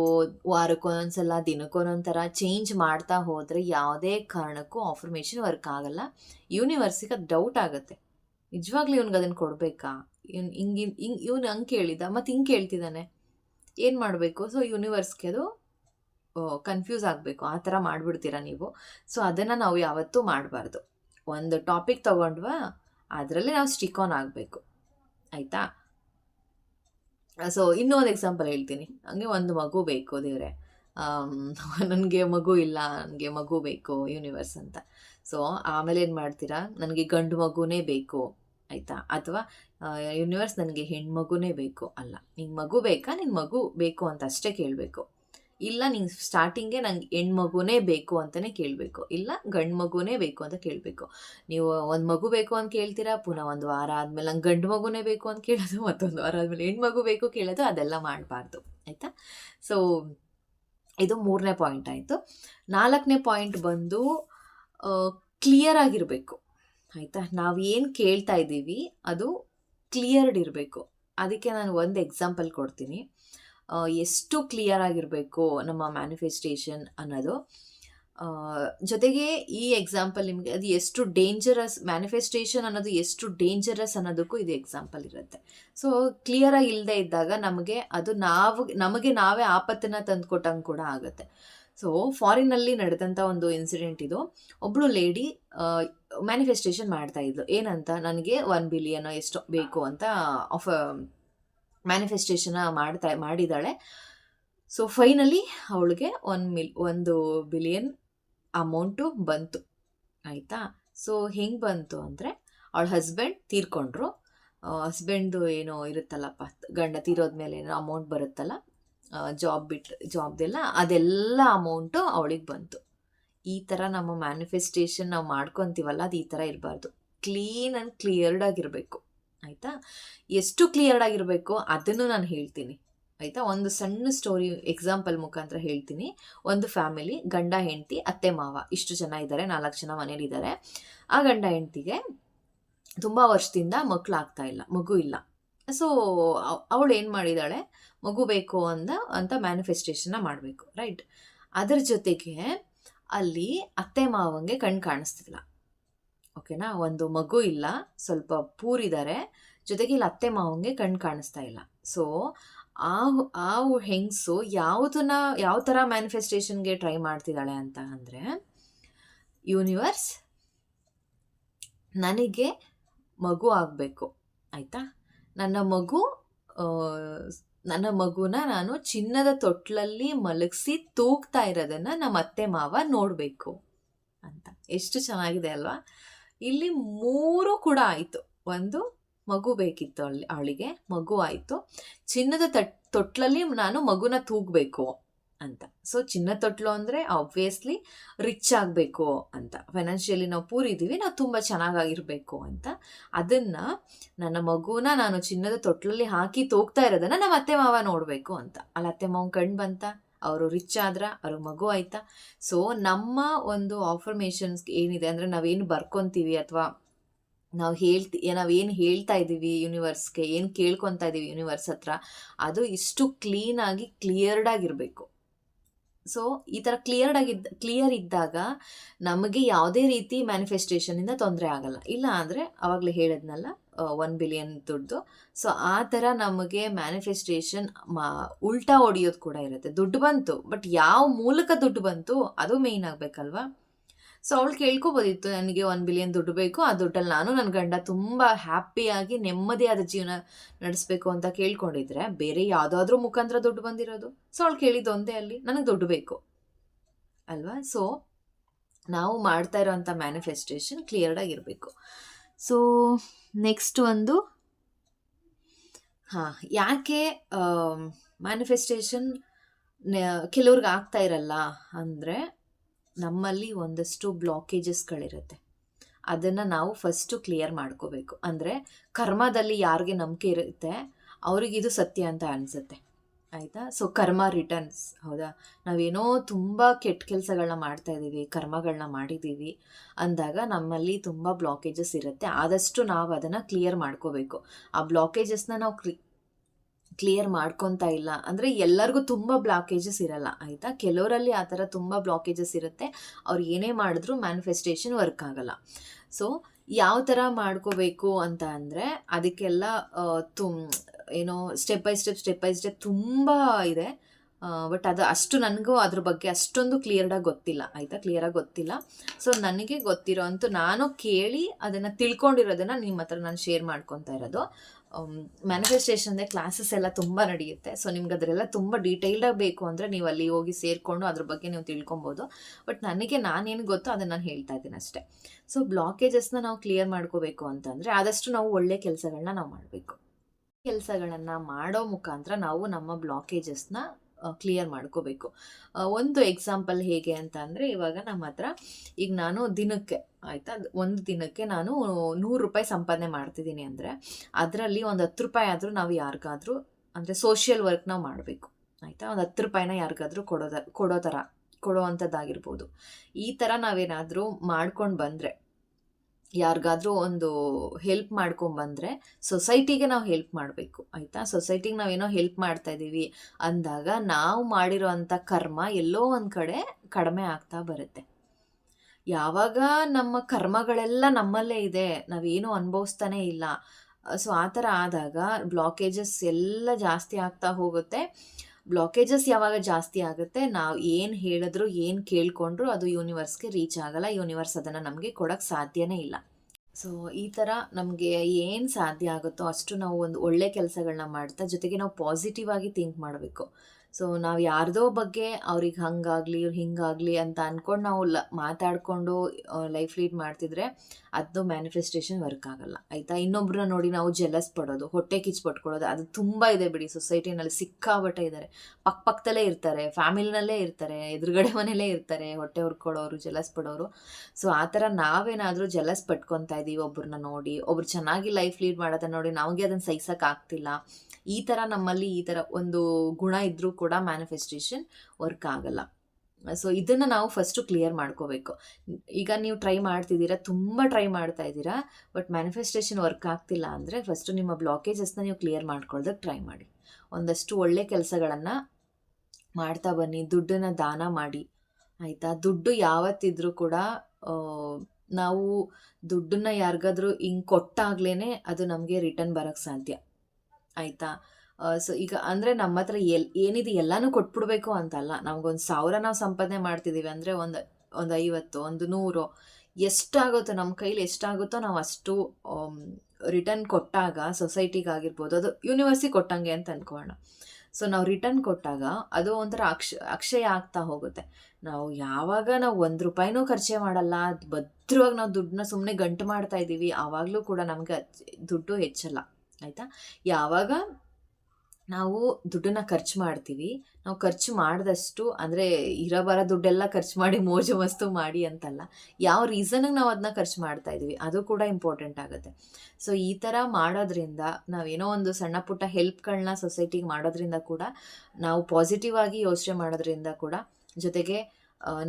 ವಾರಕ್ಕೊಂದೊಂದ್ಸಲ ದಿನಕ್ಕೊಂದೊಂಥರ ಥರ ಚೇಂಜ್ ಮಾಡ್ತಾ ಹೋದರೆ ಯಾವುದೇ ಕಾರಣಕ್ಕೂ ಆಫರ್ಮೇಷನ್ ವರ್ಕ್ ಆಗಲ್ಲ. ಯೂನಿವರ್ಸಿಗೆ ಅದು ಡೌಟ್ ಆಗುತ್ತೆ. ನಿಜವಾಗ್ಲೂ ಇವ್ನಿಗೆ ಅದನ್ನು ಕೊಡಬೇಕಾ? ಇವ್ನು ಹಿಂಗೆ ಹಿಂಗೆ ಇವ್ನು ಹಂಗೆ ಕೇಳಿದ? ಮತ್ತು ಹಿಂಗೆ ಕೇಳ್ತಿದ್ದಾನೆ ಏನು ಮಾಡಬೇಕು? ಸೊ ಯೂನಿವರ್ಸ್ಗೆ ಅದು ಕನ್ಫ್ಯೂಸ್ ಆಗಬೇಕು. ಆ ಥರ ಮಾಡಿಬಿಡ್ತೀರಾ ನೀವು? ಸೊ ಅದನ್ನು ನಾವು ಯಾವತ್ತೂ ಮಾಡಬಾರ್ದು. ಒಂದು ಟಾಪಿಕ್ ತಗೊಂಡ್ವಾ, ಅದರಲ್ಲೇ ನಾವು ಸ್ಟಿಕ್ ಆನ್ ಆಗಬೇಕು. ಆಯಿತಾ? ಸೊ ಇನ್ನೂ ಒಂದು ಎಕ್ಸಾಂಪಲ್ ಹೇಳ್ತೀನಿ. ಹಂಗೆ ಒಂದು ಮಗು ಬೇಕು ದೇವ್ರೆ. ನನಗೆ ಮಗು ಇಲ್ಲ, ನನಗೆ ಮಗು ಬೇಕು ಯೂನಿವರ್ಸ್ ಅಂತ. ಸೊ ಆಮೇಲೆ ಏನು ಮಾಡ್ತೀರಾ? ನನಗೆ ಗಂಡು ಮಗುನೇ ಬೇಕು, ಆಯಿತಾ? ಅಥವಾ ಯೂನಿವರ್ಸ್ ನನಗೆ ಹೆಣ್ಮಗುನೇ ಬೇಕು ಅಲ್ಲ. ನಿಂಗೆ ಮಗು ಬೇಕಾ ನಿನ್ನ ಮಗು ಬೇಕು ಅಂತ ಅಷ್ಟೇ ಕೇಳಬೇಕು. ಇಲ್ಲ ನಿಂಗೆ ಸ್ಟಾರ್ಟಿಂಗೆ ನಂಗೆ ಹೆಣ್ಮಗುನೇ ಬೇಕು ಅಂತಲೇ ಕೇಳಬೇಕು. ಇಲ್ಲ ಗಂಡು ಮಗುನೇ ಬೇಕು ಅಂತ ಕೇಳಬೇಕು. ನೀವು ಒಂದು ಮಗು ಬೇಕು ಅಂತ ಕೇಳ್ತೀರಾ? ಪುನಃ ಒಂದು ವಾರ ಆದಮೇಲೆ ನಂಗೆ ಗಂಡು ಮಗುನೇ ಬೇಕು ಅಂತ ಕೇಳೋದು, ಮತ್ತೊಂದು ವಾರ ಆದಮೇಲೆ ಹೆಣ್ಮಗು ಬೇಕು ಕೇಳೋದು, ಅದೆಲ್ಲ ಮಾಡಬಾರ್ದು. ಆಯಿತಾ? ಸೊ ಇದು ಮೂರನೇ ಪಾಯಿಂಟ್ ಆಯಿತು. ನಾಲ್ಕನೇ ಪಾಯಿಂಟ್ ಬಂದು ಕ್ಲಿಯರ್ ಆಗಿರಬೇಕು. ಆಯಿತಾ? ನಾವು ಏನು ಕೇಳ್ತಾ ಇದ್ದೀವಿ, ಅದು ಕ್ಲಿಯರ್ಡ್ ಇರಬೇಕು. ಅದಕ್ಕೆ ನಾನು ಒಂದು ಎಕ್ಸಾಂಪಲ್ ಕೊಡ್ತೀನಿ. ಎಷ್ಟು ಕ್ಲಿಯರ್ ಆಗಿರಬೇಕು ನಮ್ಮ ಮ್ಯಾನಿಫೆಸ್ಟೇಷನ್ ಅನ್ನೋದು. ಜೊತೆಗೆ ಈ ಎಕ್ಸಾಂಪಲ್ ನಿಮಗೆ ಅದು ಎಷ್ಟು ಡೇಂಜರಸ್ ಮ್ಯಾನಿಫೆಸ್ಟೇಷನ್ ಅನ್ನೋದು ಎಷ್ಟು ಡೇಂಜರಸ್ ಅನ್ನೋದಕ್ಕೂ ಇದು ಎಕ್ಸಾಂಪಲ್ ಇರುತ್ತೆ. ಸೊ ಕ್ಲಿಯರಾಗಿ ಇಲ್ಲದೆ ಇದ್ದಾಗ ನಮಗೆ ಅದು ನಾವು, ನಮಗೆ ನಾವೇ ಆಪತ್ತನ್ನು ತಂದುಕೊಟ್ಟಂಗೆ ಕೂಡ ಆಗುತ್ತೆ. ಸೊ ಫಾರಿನಲ್ಲಿ ನಡೆದಂಥ ಒಂದು ಇನ್ಸಿಡೆಂಟ್ ಇದು. ಒಬ್ಬಳು ಲೇಡಿ ಮ್ಯಾನಿಫೆಸ್ಟೇಷನ್ ಮಾಡ್ತಾ ಇದ್ಲು. ಏನಂತ? ನನಗೆ ಒನ್ ಬಿಲಿಯನ್ ಎಷ್ಟು ಬೇಕು ಅಂತ ಆಫ್ ಮ್ಯಾನಿಫೆಸ್ಟೇಷನ್ ಮಾಡ್ತಾ, ಮಾಡಿದ್ದಾಳೆ. ಸೊ ಫೈನಲಿ ಅವಳಿಗೆ ಒಂದು ಮಿಲ್ ಒಂದು ಬಿಲಿಯನ್ ಅಮೌಂಟು ಬಂತು. ಆಯಿತಾ? ಸೊ ಹೆಂಗೆ ಬಂತು ಅಂದರೆ ಅವಳ ಹಸ್ಬೆಂಡ್ ತೀರ್ಕೊಂಡ್ರು. ಹಸ್ಬೆಂಡ್ದು ಏನೋ ಇರುತ್ತಲ್ಲಪ್ಪ, ಗಂಡ ತೀರೋದ್ಮೇಲೆ ಏನೋ ಅಮೌಂಟ್ ಬರುತ್ತಲ್ಲ ಜಾಬ್ ಬಿಟ್ಟು ಜಾಬ್ದೆಲ್ಲ ಅದೆಲ್ಲ ಅಮೌಂಟು ಅವಳಿಗೆ ಬಂತು. ಈ ಥರ ನಮ್ಮ ಮ್ಯಾನಿಫೆಸ್ಟೇಷನ್ ನಾವು ಮಾಡ್ಕೊತೀವಲ್ಲ, ಅದು ಈ ಥರ ಇರಬಾರ್ದು. ಕ್ಲೀನ್ ಆ್ಯಂಡ್ ಕ್ಲಿಯರ್ಡ್ ಆಗಿರಬೇಕು. ಆಯಿತಾ? ಎಷ್ಟು ಕ್ಲಿಯರ್ಡ್ ಆಗಿರಬೇಕು ಅದನ್ನು ನಾನು ಹೇಳ್ತೀನಿ. ಆಯಿತಾ? ಒಂದು ಸಣ್ಣ ಸ್ಟೋರಿ ಎಕ್ಸಾಂಪಲ್ ಮುಖಾಂತರ ಹೇಳ್ತೀನಿ. ಒಂದು ಫ್ಯಾಮಿಲಿ ಗಂಡ, ಹೆಂಡತಿ, ಅತ್ತೆ, ಮಾವ. ಇಷ್ಟು ಜನ ಇದ್ದಾರೆ, ನಾಲ್ಕು ಜನ ಮನೇಲಿದ್ದಾರೆ ಆ ಗಂಡ, ಹೆಂಡತಿಗೆ ತುಂಬ ವರ್ಷದಿಂದ ಮಕ್ಕಳು ಆಗ್ತಾ ಇಲ್ಲ, ಮಗು ಇಲ್ಲ. ಸೊ ಅವಳು ಏನು ಮಾಡಿದಾಳೆ? ಮಗು ಬೇಕು ಅಂದ, ಅಂತ ಮ್ಯಾನಿಫೆಸ್ಟೇಷನ್ನ ಮಾಡಬೇಕು ರೈಟ್ ಅದರ ಜೊತೆಗೆ ಅಲ್ಲಿ ಅತ್ತೆ, ಮಾವಂಗೆ ಕಣ್ಣು ಕಾಣಿಸ್ತಿಲ್ಲ. ಓಕೆನಾ? ಒಂದು ಮಗು ಇಲ್ಲ, ಸ್ವಲ್ಪ ಪೂರಿದ್ದಾರೆ ಜೊತೆಗೆ ಇಲ್ಲಿ ಅತ್ತೆ ಮಾವಂಗೆ ಕಣ್ಣು ಕಾಣಿಸ್ತಾ ಇಲ್ಲ. ಸೊ ಆ ಆ ಹೆಂಗಸು ಯಾವುದನ್ನ ಯಾವ ಥರ ಮ್ಯಾನಿಫೆಸ್ಟೇಷನ್ಗೆ ಟ್ರೈ ಮಾಡ್ತಿದ್ದಾಳೆ ಅಂತ ಅಂದರೆ ಯೂನಿವರ್ಸ್ ನನಗೆ ಮಗು ಆಗಬೇಕು, ಆಯಿತಾ? ನನ್ನ ಮಗು ನನ್ನ ಮಗುನ ನಾನು ಚಿನ್ನದ ತೊಟ್ಲಲ್ಲಿ ಮಲಗಿಸಿ ತೂಗ್ತಾ ಇರೋದನ್ನು ನಮ್ಮ ಅತ್ತೆ ಮಾವ ನೋಡಬೇಕು ಅಂತ. ಎಷ್ಟು ಚೆನ್ನಾಗಿದೆ ಅಲ್ವಾ? ಇಲ್ಲಿ ಮೂರು ಕೂಡ ಆಯಿತು. ಒಂದು ಮಗು ಬೇಕಿತ್ತು ಅಲ್ಲಿ, ಅವಳಿಗೆ, ಮಗು ಆಯಿತು. ಚಿನ್ನದ ತಟ್, ತೊಟ್ಲಲ್ಲಿ ನಾನು ಮಗುನ ತೂಗಬೇಕು ಅಂತ. ಸೊ ಚಿನ್ನ ತೊಟ್ಲು ಅಂದರೆ ಆಬ್ವಿಯಸ್ಲಿ ರಿಚ್ ಆಗಬೇಕು ಅಂತ. ಫೈನಾನ್ಷಿಯಲಿ ನಾವು ಪೂರಿದ್ದೀವಿ ನಾವು ತುಂಬ ಚೆನ್ನಾಗಿರಬೇಕು ಅಂತ. ಅದನ್ನು ನನ್ನ ಮಗುನ ನಾನು ಚಿನ್ನದ ತೊಟ್ಲಲ್ಲಿ ಹಾಕಿ ತೋಗ್ತಾ ಇರೋದನ್ನು ನಮ್ಮ ಅತ್ತೆ ಮಾವ ನೋಡಬೇಕು ಅಂತ. ಅಲ್ಲ, ಅತ್ತೆ ಮಾವ ಕಣ್ಣು ಬಂತ? ಅವರು ರಿಚ್ ಆದ್ರ ಅವ್ರ ಮಗು ಆಯ್ತಾ? ಸೊ ನಮ್ಮ ಒಂದು ಆಫರ್ಮೇಷನ್ಸ್ ಏನಿದೆ ಅಂದರೆ ನಾವೇನು ಬರ್ಕೊತೀವಿ ಅಥವಾ ನಾವು ಹೇಳ್ತಿ ನಾವೇನು ಹೇಳ್ತಾ ಇದ್ದೀವಿ ಯೂನಿವರ್ಸ್ಗೆ ಏನು ಕೇಳ್ಕೊತಾ ಇದ್ದೀವಿ ಯೂನಿವರ್ಸ್ ಹತ್ರ, ಅದು ಇಷ್ಟು ಕ್ಲೀನಾಗಿ ಕ್ಲಿಯರ್ಡ್ ಆಗಿರಬೇಕು. ಸೊ ಈ ಥರ ಕ್ಲಿಯರ್ಡ್ ಆಗಿ ಕ್ಲಿಯರ್ ಇದ್ದಾಗ ನಮಗೆ ಯಾವುದೇ ರೀತಿ ಮ್ಯಾನಿಫೆಸ್ಟೇಷನಿಂದ ತೊಂದರೆ ಆಗಲ್ಲ. ಇಲ್ಲ ಅಂದರೆ ಆವಾಗಲೇ ಹೇಳಿದ್ನಲ್ಲ ಒನ್ ಬಿಲಿಯನ್ ದುಡ್ಡು ಸೊ ಆ ಥರ ನಮಗೆ ಮ್ಯಾನಿಫೆಸ್ಟೇಷನ್ ಮಾ, ಉಲ್ಟಾ ಹೊಡಿಯೋದು ಕೂಡ ಇರುತ್ತೆ. ದುಡ್ಡು ಬಂತು ಬಟ್ ಯಾವ ಮೂಲಕ ದುಡ್ಡು ಬಂತು, ಅದು ಮೇಯ್ನ್ ಆಗಬೇಕಲ್ವಾ? ಸೊ ಅವಳು ಕೇಳ್ಕೊಬೋದಿತ್ತು, ನನಗೆ ಒನ್ ಬಿಲಿಯನ್ ದುಡ್ಡು ಬೇಕು, ಆ ದುಡ್ಡಲ್ಲಿ ನಾನು ನನ್ನ ಗಂಡ ತುಂಬ ಹ್ಯಾಪಿಯಾಗಿ ನೆಮ್ಮದಿಯಾದ ಜೀವನ ನಡೆಸಬೇಕು ಅಂತ ಕೇಳ್ಕೊಂಡಿದ್ರೆ, ಬೇರೆ ಯಾವುದಾದ್ರೂ ಮುಖಾಂತರ ದುಡ್ಡು ಬಂದಿರೋದು? ಸೊ ಅವಳು ಕೇಳಿದ್ದು ಒಂದೇ ಅಲ್ಲಿ, ನನಗೆ ದುಡ್ಡು ಬೇಕು. ಅಲ್ವಾ? ಸೊ ನಾವು ಮಾಡ್ತಾ ಇರೋವಂಥ ಮ್ಯಾನಿಫೆಸ್ಟೇಷನ್ ಕ್ಲಿಯರ್ಡಾಗಿರಬೇಕು ಸೊ ನೆಕ್ಸ್ಟ್ ಒಂದು. ಹಾಂ, ಯಾಕೆ ಮ್ಯಾನಿಫೆಸ್ಟೇಷನ್ ಕೆಲವ್ರಿಗೆ ಆಗ್ತಾ ಇರಲ್ಲ ಅಂದರೆ ನಮ್ಮಲ್ಲಿ ಒಂದಷ್ಟು ಬ್ಲಾಕೇಜಸ್ಗಳಿರುತ್ತೆ ಅದನ್ನು ನಾವು ಫಸ್ಟು ಕ್ಲಿಯರ್ ಮಾಡ್ಕೋಬೇಕು. ಅಂದರೆ ಕರ್ಮದಲ್ಲಿ ಯಾರಿಗೆ ನಂಬಿಕೆ ಇರುತ್ತೆ, ಅವ್ರಿಗಿದು ಸತ್ಯ ಅಂತ ಅನಿಸುತ್ತೆ. ಆಯಿತಾ? ಸೊ ಕರ್ಮ ರಿಟರ್ನ್ಸ್ ಹೌದಾ? ನಾವೇನೋ ತುಂಬ ಕೆಟ್ಟ ಕೆಲಸಗಳನ್ನ ಮಾಡ್ತಾ ಇದ್ದೀವಿ ಕರ್ಮಗಳನ್ನ ಮಾಡಿದ್ದೀವಿ ಅಂದಾಗ ನಮ್ಮಲ್ಲಿ ತುಂಬ ಬ್ಲಾಕೇಜಸ್ ಇರುತ್ತೆ. ಆದಷ್ಟು ನಾವು ಅದನ್ನು ಕ್ಲಿಯರ್ ಮಾಡ್ಕೋಬೇಕು. ಆ ಬ್ಲಾಕೇಜಸ್ನ ನಾವು ಕ್ಲಿ ಕ್ಲಿಯರ್ ಮಾಡ್ಕೊತಾ ಇಲ್ಲ ಅಂದರೆ ಎಲ್ಲರಿಗೂ ತುಂಬ ಬ್ಲಾಕೇಜಸ್ ಇರಲ್ಲ, ಆಯಿತಾ? ಕೆಲವರಲ್ಲಿ ಆ ಥರ ತುಂಬ ಬ್ಲಾಕೇಜಸ್ ಇರುತ್ತೆ. ಅವ್ರು ಏನೇ ಮಾಡಿದ್ರು ಮ್ಯಾನಿಫೆಸ್ಟೇಷನ್ ವರ್ಕ್ ಆಗಲ್ಲ. ಸೊ ಯಾವ ಥರ ಮಾಡ್ಕೋಬೇಕು ಅಂತ ಅಂದರೆ ಅದಕ್ಕೆಲ್ಲ ತುಮ್ ಏನೋ step by step step by step ತುಂಬ ಇದೆ. ಬಟ್ ಅದು ಅಷ್ಟು ನನಗೂ ಅದ್ರ ಬಗ್ಗೆ ಅಷ್ಟೊಂದು ಕ್ಲಿಯರ್ಡಾಗಿ ಗೊತ್ತಿಲ್ಲ. ಆಯಿತಾ? ಕ್ಲಿಯರಾಗಿ ಗೊತ್ತಿಲ್ಲ. ಸೊ ನನಗೆ ಗೊತ್ತಿರೋ ಅಂತೂ ನಾನು ಕೇಳಿ ಅದನ್ನು ತಿಳ್ಕೊಂಡಿರೋದನ್ನು ನಿಮ್ಮ ಹತ್ರ ನಾನು ಶೇರ್ ಮಾಡ್ಕೊತಾ ಇರೋದು. ಮ್ಯಾನಿಫೆಸ್ಟೇಷನ್ದೇ ಕ್ಲಾಸಸ್ ಎಲ್ಲ ತುಂಬ ನಡೆಯುತ್ತೆ. ಸೊ ನಿಮ್ಗೆ ಅದರೆಲ್ಲ ತುಂಬ ಡೀಟೇಲ್ಡಾಗಿ ಬೇಕು ಅಂದರೆ ನೀವು ಅಲ್ಲಿ ಹೋಗಿ ಸೇರಿಕೊಂಡು ಅದ್ರ ಬಗ್ಗೆ ನೀವು ತಿಳ್ಕೊಬೋದು. ಬಟ್ ನನಗೆ ನಾನೇನು ಗೊತ್ತೋ ಅದನ್ನು ನಾನು ಹೇಳ್ತಾ ಇದ್ದೀನಿ ಅಷ್ಟೇ. ಸೊ ಬ್ಲಾಕೇಜಸ್ನ ನಾವು ಕ್ಲಿಯರ್ ಮಾಡ್ಕೋಬೇಕು ಅಂತಂದರೆ ಆದಷ್ಟು ನಾವು ಒಳ್ಳೆ ಕೆಲಸಗಳನ್ನ ನಾವು ಮಾಡಬೇಕು. ಕೆಲಸಗಳನ್ನು ಮಾಡೋ ಮುಖಾಂತರ ನಾವು ನಮ್ಮ ಬ್ಲಾಕೇಜಸ್ನ ಕ್ಲಿಯರ್ ಮಾಡ್ಕೋಬೇಕು. ಒಂದು ಎಕ್ಸಾಂಪಲ್ ಹೇಗೆ ಅಂತ ಅಂದರೆ ಇವಾಗ ನಮ್ಮ ಹತ್ರ ಈಗ ನಾನು ದಿನಕ್ಕೆ, ಆಯಿತಾ? ಒಂದು ದಿನಕ್ಕೆ ನಾನು ನೂರು ರೂಪಾಯಿ ಸಂಪಾದನೆ ಮಾಡ್ತಿದ್ದೀನಿ ಅಂದರೆ ಅದರಲ್ಲಿ ಒಂದು ಹತ್ತು ರೂಪಾಯಿ ಆದರೂ ನಾವು ಯಾರಿಗಾದರೂ, ಅಂದರೆ ಸೋಷಿಯಲ್ ವರ್ಕ್ ನಾವು ಮಾಡಬೇಕು. ಆಯಿತಾ? ಒಂದು ಹತ್ತು ರೂಪಾಯಿನ ಯಾರಿಗಾದರೂ ಕೊಡೋದ, ಕೊಡೋ ಥರ ಕೊಡೋ ಅಂಥದ್ದಾಗಿರ್ಬೋದು ಈ ಥರ ನಾವೇನಾದರೂ ಮಾಡ್ಕೊಂಡು ಬಂದರೆ ಯಾರಿಗಾದ್ರೂ ಒಂದು ಹೆಲ್ಪ್ ಮಾಡ್ಕೊಂಬಂದರೆ ಸೊಸೈಟಿಗೆ ನಾವು ಹೆಲ್ಪ್ ಮಾಡಬೇಕು, ಆಯಿತಾ? ಸೊಸೈಟಿಗೆ ನಾವೇನೋ ಹೆಲ್ಪ್ ಮಾಡ್ತಾ ಇದ್ದೀವಿ ಅಂದಾಗ ನಾವು ಮಾಡಿರೋ ಅಂಥ ಕರ್ಮ ಎಲ್ಲೋ ಒಂದು ಕಡೆ ಕಡಿಮೆ ಆಗ್ತಾ ಬರುತ್ತೆ. ಯಾವಾಗ ನಮ್ಮ ಕರ್ಮಗಳೆಲ್ಲ ನಮ್ಮಲ್ಲೇ ಇದೆ, ನಾವೇನು ಅನುಭವಿಸ್ತಾನೇ ಇಲ್ಲ ಸೊ ಆ ಥರ ಆದಾಗ ಬ್ಲಾಕೇಜಸ್ ಎಲ್ಲ ಜಾಸ್ತಿ ಆಗ್ತಾ ಹೋಗುತ್ತೆ. ಬ್ಲಾಕೇಜಸ್ ಯಾವಾಗ ಜಾಸ್ತಿ ಆಗುತ್ತೆ, ನಾವು ಏನು ಹೇಳಿದ್ರು, ಏನು ಕೇಳಿಕೊಂಡ್ರು ಅದು ಯೂನಿವರ್ಸ್ಗೆ ರೀಚ್ ಆಗಲ್ಲ ಯೂನಿವರ್ಸ್ ಅದನ್ನು ನಮಗೆ ಕೊಡೋಕ್ಕೆ ಸಾಧ್ಯನೇ ಇಲ್ಲ. ಸೊ ಈ ಥರ ನಮಗೆ ಏನು ಸಾಧ್ಯ ಆಗುತ್ತೋ ಅಷ್ಟು ನಾವು ಒಂದು ಒಳ್ಳೆ ಕೆಲಸಗಳನ್ನ ಮಾಡ್ತಾ, ಜೊತೆಗೆ ನಾವು ಪಾಸಿಟಿವ್ ಆಗಿ ಥಿಂಕ್ ಮಾಡಬೇಕು. ಸೊ ನಾವು ಯಾರ್ದೋ ಬಗ್ಗೆ ಅವ್ರಿಗೆ ಹಂಗಾಗಲಿ, ಇವ್ರು ಹಿಂಗಾಗಲಿ ಅಂತ ಅಂದ್ಕೊಂಡು ನಾವು ಲ, ಮಾತಾಡಿಕೊಂಡು ಲೈಫ್ ಲೀಡ್ ಮಾಡ್ತಿದ್ರೆ ಅದು ಮ್ಯಾನಿಫೆಸ್ಟೇಷನ್ ವರ್ಕ್ ಆಗಲ್ಲ. ಆಯಿತಾ? ಇನ್ನೊಬ್ಬರನ್ನ ನೋಡಿ ನಾವು ಜೆಲಸ್ ಪಡೋದು, ಹೊಟ್ಟೆ ಕಿಚ್ಚು ಪಟ್ಕೊಳ್ಳೋದು, ಅದು ತುಂಬ ಇದೆ ಬಿಡಿ. ಸೊಸೈಟಿನಲ್ಲಿ ಸಿಕ್ಕಾಬಟ್ಟೆ ಇದ್ದಾರೆ ಪಕ್ಕ ಪಕ್ಕದಲ್ಲೇ ಇರ್ತಾರೆ ಫ್ಯಾಮಿಲಿನಲ್ಲೇ ಇರ್ತಾರೆ, ಎದುರುಗಡೆ ಮನೆಯಲ್ಲೇ ಇರ್ತಾರೆ, ಹೊಟ್ಟೆ ಹುರ್ಕೊಳ್ಳೋರು ಜೆಲಸ್ ಪಡೋರು. ಸೊ ಆ ಥರ ನಾವೇನಾದರೂ ಜೆಲಸ್ ಪಟ್ಕೊತಾ ಇದ್ದೀವಿ ಒಬ್ಬರನ್ನ ನೋಡಿ. ಒಬ್ರು ಚೆನ್ನಾಗಿ ಲೈಫ್ ಲೀಡ್ ಮಾಡೋದನ್ನ ನೋಡಿ ನಮಗೆ ಅದನ್ನು ಸಹಿಸಕ್ಕೆ ಆಗ್ತಿಲ್ಲ. ಈ ಥರ ನಮ್ಮಲ್ಲಿ ಈ ಥರ ಒಂದು ಗುಣ ಇದ್ದರೂ ಕೂಡ ಮ್ಯಾನಿಫೆಸ್ಟೇಷನ್ ವರ್ಕ್ ಆಗಲ್ಲ. ಸೊ ಇದನ್ನು ನಾವು ಫಸ್ಟು ಕ್ಲಿಯರ್ ಮಾಡ್ಕೋಬೇಕು. ಈಗ ನೀವು ಟ್ರೈ ಮಾಡ್ತಿದ್ದೀರಾ, ತುಂಬ ಟ್ರೈ ಮಾಡ್ತಾ ಇದ್ದೀರಾ ಬಟ್ ಮ್ಯಾನಿಫೆಸ್ಟೇಷನ್ ವರ್ಕ್ ಆಗ್ತಿಲ್ಲ ಅಂದರೆ ಫಸ್ಟು ನಿಮ್ಮ ಬ್ಲಾಕೇಜಸ್ನ ನೀವು ಕ್ಲಿಯರ್ ಮಾಡ್ಕೊಳ್ಳೋದಕ್ಕೆ ಟ್ರೈ ಮಾಡಿ. ಒಂದಷ್ಟು ಒಳ್ಳೆ ಕೆಲಸಗಳನ್ನು ಮಾಡ್ತಾ ಬನ್ನಿ, ದುಡ್ಡನ್ನು ದಾನ ಮಾಡಿ. ಆಯಿತಾ? ದುಡ್ಡು ಯಾವತ್ತಿದ್ರೂ ಕೂಡ ನಾವು ದುಡ್ಡನ್ನ ಯಾರಿಗಾದ್ರೂ ಹಿಂಗೆ ಕೊಟ್ಟಾಗ್ಲೇ ಅದು ನಮಗೆ ರಿಟರ್ನ್ ಬರೋಕ್ಕೆ ಸಾಧ್ಯ. ಆಯಿತಾ? ಸೊ ಈಗ ಅಂದರೆ ನಮ್ಮ ಹತ್ರ ಎಲ್, ಏನಿದೆ ಎಲ್ಲನೂ ಕೊಟ್ಬಿಡ್ಬೇಕು ಅಂತಲ್ಲ. ನಮಗೊಂದು ಸಾವಿರ ನಾವು ಸಂಪಾದನೆ ಮಾಡ್ತಿದ್ದೀವಿ ಅಂದರೆ ಒಂದು ಒಂದು ಐವತ್ತು, ಒಂದು ನೂರು. ಎಷ್ಟಾಗುತ್ತೋ ನಮ್ಮ ಕೈಲಿ ಎಷ್ಟಾಗುತ್ತೋ ನಾವು ಅಷ್ಟು ರಿಟರ್ನ್ ಕೊಟ್ಟಾಗ ಸೊಸೈಟಿಗಾಗಿರ್ಬೋದು, ಅದು ಯೂನಿವರ್ಸಿಗೆ ಕೊಟ್ಟಂಗೆ ಅಂತ ಅನ್ಕೋಣ. ಸೊ ನಾವು ರಿಟರ್ನ್ ಕೊಟ್ಟಾಗ ಅದು ಒಂಥರ ಅಕ್ಷ, ಅಕ್ಷಯ ಆಗ್ತಾ ಹೋಗುತ್ತೆ. ನಾವು ಯಾವಾಗ ನಾವು ಒಂದು ರೂಪಾಯಿನೂ ಖರ್ಚೆ ಮಾಡಲ್ಲ, ಭದ್ರವಾಗಿ ನಾವು ದುಡ್ಡನ್ನ ಸುಮ್ಮನೆ ಗಂಟು ಮಾಡ್ತಾ ಇದ್ದೀವಿ ಆವಾಗಲೂ ಕೂಡ ನಮಗೆ ದುಡ್ಡು ಹೆಚ್ಚಲ್ಲ. ಆಯಿತಾ? ಯಾವಾಗ ನಾವು ದುಡ್ಡನ್ನ ಖರ್ಚು ಮಾಡ್ತೀವಿ, ನಾವು ಖರ್ಚು ಮಾಡಿದಷ್ಟು, ಅಂದರೆ ಇರೋ ಬರೋ ದುಡ್ಡೆಲ್ಲ ಖರ್ಚು ಮಾಡಿ, ಮೋಜು ಮಸ್ತು ಮಾಡಿ ಅಂತಲ್ಲ, ಯಾವ ರೀಸನಿಗೆ ನಾವು ಅದನ್ನ ಖರ್ಚು ಮಾಡ್ತಾ ಇದ್ದೀವಿ? ಅದು ಕೂಡ ಇಂಪಾರ್ಟೆಂಟ್ ಆಗುತ್ತೆ. ಸೊ ಈ ಥರ ಮಾಡೋದ್ರಿಂದ ನಾವೇನೋ ಒಂದು ಸಣ್ಣ ಪುಟ್ಟ ಹೆಲ್ಪ್ಗಳನ್ನ ಸೊಸೈಟಿಗೆ ಮಾಡೋದ್ರಿಂದ ಕೂಡ, ನಾವು ಪಾಸಿಟಿವ್ ಆಗಿ ಯೋಚನೆ ಮಾಡೋದ್ರಿಂದ ಕೂಡ, ಜೊತೆಗೆ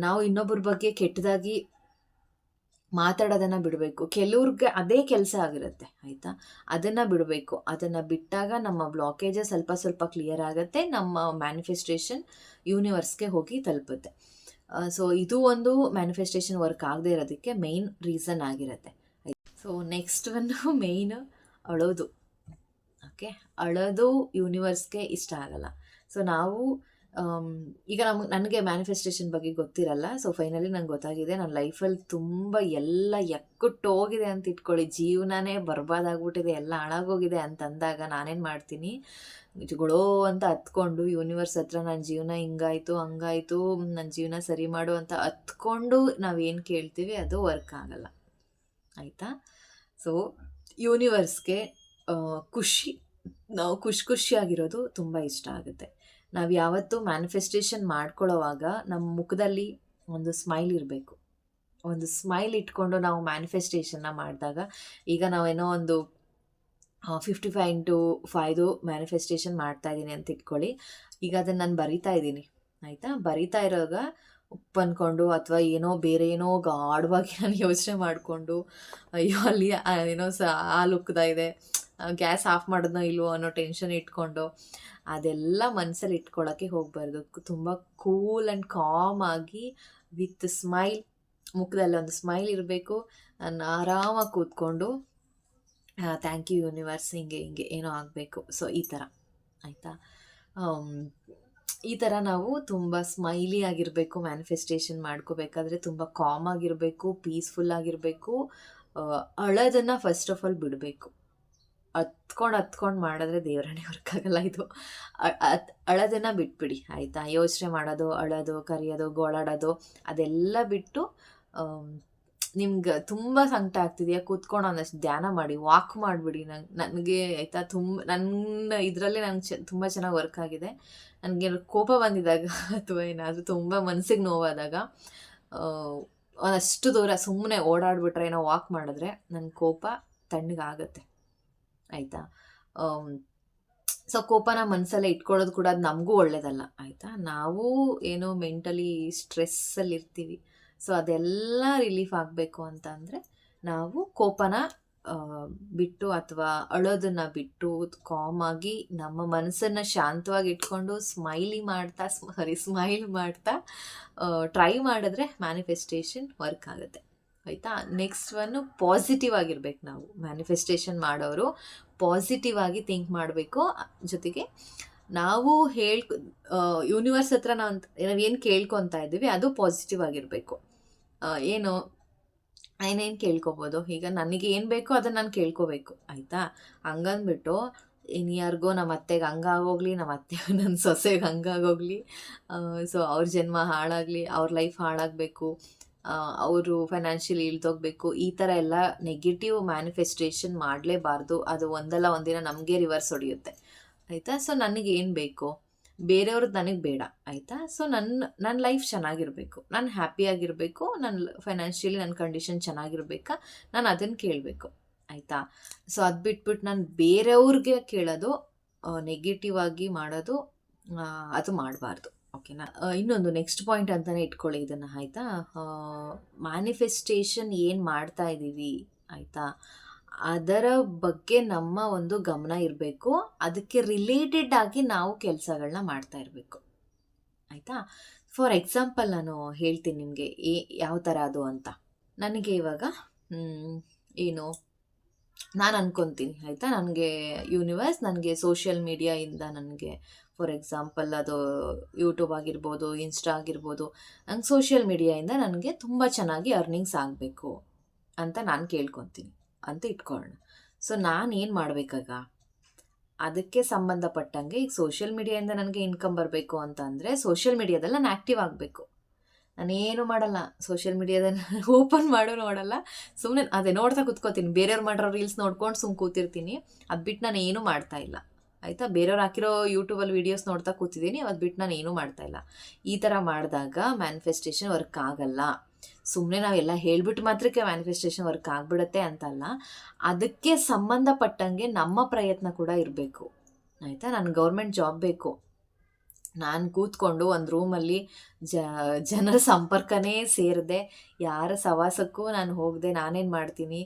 ನಾವು ಇನ್ನೊಬ್ಬರ ಬಗ್ಗೆ ಕೆಟ್ಟದಾಗಿ ಮಾತಾಡೋದನ್ನು ಬಿಡಬೇಕು. ಕೆಲವ್ರಿಗೆ ಅದೇ ಕೆಲಸ ಆಗಿರುತ್ತೆ, ಆಯಿತಾ? ಅದನ್ನು ಬಿಡಬೇಕು. ಅದನ್ನು ಬಿಟ್ಟಾಗ ನಮ್ಮ ಬ್ಲಾಕೇಜಸ್ ಸ್ವಲ್ಪ ಸ್ವಲ್ಪ ಕ್ಲಿಯರ್ ಆಗುತ್ತೆ, ನಮ್ಮ ಮ್ಯಾನಿಫೆಸ್ಟೇಷನ್ ಯೂನಿವರ್ಸ್ಗೆ ಹೋಗಿ ತಲುಪುತ್ತೆ. ಸೊ ಇದು ಒಂದು ಮ್ಯಾನಿಫೆಸ್ಟೇಷನ್ ವರ್ಕ್ ಆಗದೆ ಇರೋದಕ್ಕೆ ಮೇಯ್ನ್ ರೀಸನ್ ಆಗಿರುತ್ತೆ. ಸೊ ನೆಕ್ಸ್ಟ್ ಒಂದು ಮೇಯ್ನ್ ಅಳೋದು. ಓಕೆ ಅಳೋದು ಯೂನಿವರ್ಸ್ಗೆ ಇಷ್ಟ ಆಗಲ್ಲ. ಸೊ ನಾವು ಈಗ ನಮಗೆ ನನಗೆ ಮ್ಯಾನಿಫೆಸ್ಟೇಷನ್ ಬಗ್ಗೆ ಗೊತ್ತಿರಲ್ಲ ಸೊ ಫೈನಲಿ ನಂಗೆ ಗೊತ್ತಾಗಿದೆ. ನನ್ನ ಲೈಫಲ್ಲಿ ತುಂಬ ಎಲ್ಲ ಎಕ್ಕುಟ್ಟೋಗಿದೆ ಅಂತ ಇಟ್ಕೊಳ್ಳಿ. ಜೀವನನೇ ಬರ್ಬಾದಾಗ್ಬಿಟ್ಟಿದೆ, ಎಲ್ಲ ಹಾಳಾಗೋಗಿದೆ ಅಂತ ಅಂದಾಗ ನಾನೇನು ಮಾಡ್ತೀನಿ? ಗೊಳೋ ಅಂತ ಹತ್ಕೊಂಡು ಯೂನಿವರ್ಸ್ ಹತ್ರ ನನ್ನ ಜೀವನ ಹಿಂಗಾಯಿತು, ಹಂಗಾಯಿತು ನನ್ನ ಜೀವನ ಸರಿ ಮಾಡು ಅಂತ ಹತ್ಕೊಂಡು ನಾವೇನು ಕೇಳ್ತೀವಿ, ಅದು ವರ್ಕ್ ಆಗಲ್ಲ. ಆಯಿತಾ? ಸೊ ಯೂನಿವರ್ಸ್ಗೆ ಖುಷಿ, ನಾವು ಖುಷಿ ಖುಷಿಯಾಗಿರೋದು ತುಂಬ ಇಷ್ಟ ಆಗುತ್ತೆ. ನಾವು ಯಾವತ್ತೂ ಮ್ಯಾನಿಫೆಸ್ಟೇಷನ್ ಮಾಡ್ಕೊಳ್ಳೋವಾಗ ನಮ್ಮ ಮುಖದಲ್ಲಿ ಒಂದು ಸ್ಮೈಲ್ ಇರಬೇಕು. ಒಂದು ಸ್ಮೈಲ್ ಇಟ್ಕೊಂಡು ನಾವು ಮ್ಯಾನಿಫೆಸ್ಟೇಷನ್ನ ಮಾಡಿದಾಗ ಈಗ ನಾವೇನೋ ಒಂದು fifty five into five manifestation ಮಾಡ್ತಾ ಇದ್ದೀನಿ ಅಂತ ಇಟ್ಕೊಳ್ಳಿ. ಈಗ ಅದನ್ನು ನಾನು ಬರಿತಾ ಇದ್ದೀನಿ ಆಯಿತಾ? ಬರಿತಾ ಇರೋವಾಗ ಉಪ್ಪು ಅಥವಾ ಏನೋ ಬೇರೆ ಏನೋ ಗಾಢವಾಗಿ ನಾನು ಯೋಚನೆ ಮಾಡಿಕೊಂಡು, ಅಯ್ಯೋ ಅಲ್ಲಿ ಏನೋ ಸ ಹಾಲು ಇದೆ ಗ್ಯಾಸ್ ಆಫ್ ಮಾಡೋದೋ ಇಲ್ವೋ ಅನ್ನೋ ಟೆನ್ಷನ್ ಇಟ್ಕೊಂಡು, ಅದೆಲ್ಲ ಮನಸ್ಸಲ್ಲಿ ಇಟ್ಕೊಳ್ಳೋಕ್ಕೆ ಹೋಗಬಾರ್ದು. ತುಂಬ ಕೂಲ್ ಆ್ಯಂಡ್ ಕಾಮ್ ಆಗಿ, ವಿತ್ ಸ್ಮೈಲ್, ಮುಖದಲ್ಲಿ ಒಂದು ಸ್ಮೈಲ್ ಇರಬೇಕು ನಾನು ಆರಾಮಾಗಿ ಕೂತ್ಕೊಂಡು ಥ್ಯಾಂಕ್ ಯು ಯೂನಿವರ್ಸ್, ಹಿಂಗೆ ಹಿಂಗೆ, ಏನೋ ಆಗಬೇಕು. ಸೊ, ಈ ಥರ. ಆಯಿತಾ? ಈ ಥರ ನಾವು ತುಂಬ ಸ್ಮೈಲಿ ಆಗಿರಬೇಕು, ಮ್ಯಾನಿಫೆಸ್ಟೇಷನ್ ಮಾಡ್ಕೋಬೇಕಾದ್ರೆ ತುಂಬ ಕಾಮ್ ಆಗಿರಬೇಕು, ಪೀಸ್ಫುಲ್ ಆಗಿರಬೇಕು ಅಳೋದನ್ನು ಫಸ್ಟ್ ಆಫ್ ಆಲ್ ಬಿಡಬೇಕು. ಹತ್ಕೊಂಡು ಹತ್ಕೊಂಡು ಮಾಡಿದ್ರೆ ದೇವರಣೆ ವರ್ಕ್ ಆಗಲ್ಲ ಇದು. ಅಳೋದನ್ನು ಬಿಟ್ಬಿಡಿ, ಆಯಿತಾ? ಯೋಚನೆ ಮಾಡೋದು, ಅಳೋದು, ಕರೆಯೋದು, ಗೋಳಾಡೋದು ಅದೆಲ್ಲ ಬಿಟ್ಟು ನಿಮ್ಗೆ ತುಂಬ ಸಂಕಟ ಆಗ್ತಿದೆಯಾ ಕೂತ್ಕೊಂಡು ಒಂದಷ್ಟು ಧ್ಯಾನ ಮಾಡಿ ವಾಕ್ ಮಾಡಿಬಿಡಿ. ನಂಗೆ, ನನಗೆ ಆಯಿತಾ ತುಂಬ ನನ್ನ ಇದರಲ್ಲಿ ನಂಗೆ ಚ, ತುಂಬ ಚೆನ್ನಾಗಿ ವರ್ಕ್ ಆಗಿದೆ. ನನಗೆ ಕೋಪ ಬಂದಿದ್ದಾಗ ಅಥವಾ ಏನಾದರೂ ತುಂಬ ಮನಸ್ಸಿಗೆ ನೋವಾದಾಗ ಒಂದಷ್ಟು ದೂರ ಸುಮ್ಮನೆ ಓಡಾಡಿಬಿಟ್ರೆ ಏನೋ ವಾಕ್ ಮಾಡಿದ್ರೆ ನನ್ನ ಕೋಪ ತಣ್ಣಗಾಗತ್ತೆ ಆಯಿತಾ? ಸೊ ಕೋಪನ ಮನಸ್ಸಲ್ಲೇ ಇಟ್ಕೊಳ್ಳೋದು ಕೂಡ ಅದು ನಮಗೂ ಒಳ್ಳೇದಲ್ಲ. ಆಯಿತಾ? ನಾವು ಏನೋ ಮೆಂಟಲಿ ಸ್ಟ್ರೆಸ್ಸಲ್ಲಿ ಇರ್ತೀವಿ ಸೊ ಅದೆಲ್ಲ ರಿಲೀಫ್ ಆಗಬೇಕು ಅಂತ ಅಂದರೆ ನಾವು ಕೋಪನ ಬಿಟ್ಟು ಅಥವಾ ಅಳೋದನ್ನು ಬಿಟ್ಟು ಕಾಮ್ ಆಗಿ ನಮ್ಮ ಮನಸ್ಸನ್ನು ಶಾಂತವಾಗಿ ಇಟ್ಕೊಂಡು ಸ್ಮೈಲಿ ಮಾಡ್ತಾ ಸಾರಿ ಸ್ಮೈಲ್ ಮಾಡ್ತಾ ಟ್ರೈ ಮಾಡಿದ್ರೆ ಮ್ಯಾನಿಫೆಸ್ಟೇಷನ್ ವರ್ಕ್ ಆಗುತ್ತೆ. ಆಯಿತಾ? ನೆಕ್ಸ್ಟ್ ಒನ್ನು ಪಾಸಿಟಿವ್ ಆಗಿರ್ಬೇಕು ನಾವು. ಮ್ಯಾನಿಫೆಸ್ಟೇಷನ್ ಮಾಡೋರು ಪಾಸಿಟಿವ್ ಆಗಿ ಥಿಂಕ್ ಮಾಡಬೇಕು. ಜೊತೆಗೆ ನಾವು ಹೇಳ್ ಯೂನಿವರ್ಸ್ ಹತ್ರ ನಾವು ಏನು ಕೇಳ್ಕೊತಾ ಇದ್ದೀವಿ, ಅದು ಪಾಸಿಟಿವ್ ಆಗಿರಬೇಕು. ಏನು? ಏನೇನು ಕೇಳ್ಕೊಬೋದು? ಈಗ ನನಗೆ ಏನು ಬೇಕೋ ಅದನ್ನು ನಾನು ಕೇಳ್ಕೋಬೇಕು, ಆಯಿತಾ? ಹಂಗಂದ್ಬಿಟ್ಟು ಇನ್ನು ಯಾರಿಗೋ ನಮ್ಮ ಅತ್ತೆಗೆ ಹಂಗಾಗೋಗ್ಲಿ ನಮ್ಮ ಅತ್ತೆ ನನ್ನ ಸೊಸೆಗೆ ಹಂಗಾಗೋಗ್ಲಿ ಸೊ ಅವ್ರ ಜನ್ಮ ಹಾಳಾಗಲಿ, ಅವ್ರ ಲೈಫ್ ಹಾಳಾಗಬೇಕು ಅವರು ಫೈನಾನ್ಷಿಯಲಿ ಇಳ್ದೋಗ್ಬೇಕು ಈ ಥರ ಎಲ್ಲ ನೆಗೆಟಿವ್ ಮ್ಯಾನಿಫೆಸ್ಟೇಷನ್ ಮಾಡಲೇಬಾರ್ದು. ಅದು ಒಂದಲ್ಲ ಒಂದಿನ ನಮಗೆ ರಿವರ್ಸ್ ಹೊಡೆಯುತ್ತೆ. ಆಯಿತಾ? ಸೊ ನನಗೆ ಏನು ಬೇಕು? ಬೇರೆಯವ್ರದ್ದು ನನಗೆ ಬೇಡ, ಆಯಿತಾ? ಸೊ ನನ್ನ ನನ್ನ ಲೈಫ್ ಚೆನ್ನಾಗಿರಬೇಕು. ನಾನು ಹ್ಯಾಪಿಯಾಗಿರಬೇಕು ನನ್ನ ಫೈನಾನ್ಷಿಯಲಿ ನನ್ನ ಕಂಡೀಷನ್ ಚೆನ್ನಾಗಿರ್ಬೇಕಾ? ನಾನು ಅದನ್ನು ಕೇಳಬೇಕು, ಆಯಿತಾ? ಸೊ ಅದು ಬಿಟ್ಬಿಟ್ಟು ನಾನು ಬೇರೆಯವ್ರಿಗೆ ಕೇಳೋದು ನೆಗೆಟಿವ್ ಆಗಿ ಮಾಡೋದು ಅದು ಮಾಡಬಾರ್ದು ಓಕೆನಾ ಇನ್ನೊಂದು ನೆಕ್ಸ್ಟ್ ಪಾಯಿಂಟ್ ಅಂತಲೇ ಇಟ್ಕೊಳ್ಳಿ ಇದನ್ನು, ಆಯಿತಾ? ಮ್ಯಾನಿಫೆಸ್ಟೇಷನ್ ಏನು ಮಾಡ್ತಾ ಇದ್ದೀವಿ ಆಯಿತಾ? ಅದರ ಬಗ್ಗೆ ನಮ್ಮ ಒಂದು ಗಮನ ಇರಬೇಕು. ಅದಕ್ಕೆ ರಿಲೇಟೆಡ್ ಆಗಿ ನಾವು ಕೆಲಸಗಳನ್ನ ಮಾಡ್ತಾ ಇರಬೇಕು. ಆಯಿತಾ? ಫಾರ್ ಎಕ್ಸಾಂಪಲ್ ನಾನು ಹೇಳ್ತೀನಿ ನಿಮಗೆ ಏ ಯಾವ ಥರ ಅದು ಅಂತ. ನನಗೆ ಇವಾಗ ಏನು, ನಾನು ಅನ್ಕೊತೀನಿ, ಆಯಿತಾ? ನನಗೆ ಯೂನಿವರ್ಸ್ ನನಗೆ ಸೋಷಿಯಲ್ ಮೀಡಿಯಾಯಿಂದ ನನಗೆ ಫಾರ್ ಎಕ್ಸಾಂಪಲ್ ಅದು ಯೂಟ್ಯೂಬ್ ಆಗಿರ್ಬೋದು ಇನ್ಸ್ಟಾ ಆಗಿರ್ಬೋದು, ನಂಗೆ ಸೋಷಿಯಲ್ ಮೀಡಿಯಾಯಿಂದ ನನಗೆ ತುಂಬ ಚೆನ್ನಾಗಿ ಅರ್ನಿಂಗ್ಸ್ ಆಗಬೇಕು ಅಂತ ನಾನು ಕೇಳ್ಕೊತೀನಿ. ಅಂತ ಇಟ್ಕೊಳ್ಳೋಣ ಸೊ ನಾನು ಏನು ಮಾಡಬೇಕಾಗ? ಅದಕ್ಕೆ ಸಂಬಂಧಪಟ್ಟಂಗೆ ಈಗ ಸೋಷಿಯಲ್ ಮೀಡಿಯಾಯಿಂದ ನನಗೆ ಇನ್ಕಮ್ ಬರಬೇಕು ಅಂತ ಅಂದರೆ ಸೋಷಿಯಲ್ ಮೀಡಿಯಾದಲ್ಲಿ ನಾನು ಆ್ಯಕ್ಟಿವ್ ಆಗಬೇಕು. ನಾನೇನು ಮಾಡಲ್ಲ. ಸೋಷಿಯಲ್ ಮೀಡಿಯಾದಲ್ಲಿ ಓಪನ್ ಮಾಡೋ ನೋಡಲ್ಲ. ಸುಮ್ಮನೆ ಅದೇ ನೋಡ್ತಾ ಕೂತ್ಕೋತೀನಿ. ಬೇರೆಯವ್ರು ಮಾಡಿರೋ ರೀಲ್ಸ್ ನೋಡ್ಕೊಂಡು ಸುಮ್ಮ ಕೂತಿರ್ತೀನಿ. ಅದು ಬಿಟ್ಟು ನಾನು ಏನೂ ಮಾಡ್ತಾ ಇಲ್ಲ. ಆಯಿತಾ? ಬೇರೆಯವ್ರು ಹಾಕಿರೋ ಯೂಟ್ಯೂಬಲ್ಲಿ ವೀಡಿಯೋಸ್ ನೋಡ್ತಾ ಕೂತಿದ್ದೀನಿ. ಅದು ಬಿಟ್ಟು ನಾನು ಏನೂ ಮಾಡ್ತಾ ಇಲ್ಲ. ಈ ಥರ ಮಾಡಿದಾಗ ಮ್ಯಾನಿಫೆಸ್ಟೇಷನ್ ವರ್ಕ್ ಆಗಲ್ಲ. ಸುಮ್ಮನೆ ನಾವೆಲ್ಲ ಹೇಳ್ಬಿಟ್ಟು ಮಾತ್ರಕ್ಕೆ ಮ್ಯಾನಿಫೆಸ್ಟೇಷನ್ ವರ್ಕ್ ಆಗಿಬಿಡುತ್ತೆ ಅಂತಲ್ಲ. ಅದಕ್ಕೆ ಸಂಬಂಧಪಟ್ಟಂಗೆ ನಮ್ಮ ಪ್ರಯತ್ನ ಕೂಡ ಇರಬೇಕು. ಆಯಿತಾ? ನಾನು ಗೌರ್ಮೆಂಟ್ ಜಾಬ್ ಬೇಕು. ನಾನು ಕೂತ್ಕೊಂಡು ಒಂದು ರೂಮಲ್ಲಿ ಜ, ಜನರ ಸಂಪರ್ಕನೇ ಸೇರಿದೆ, ಯಾರ ಸವಾಸಕ್ಕೂ ನಾನು ಹೋಗದೆ, ನಾನೇನು ಮಾಡ್ತೀನಿ?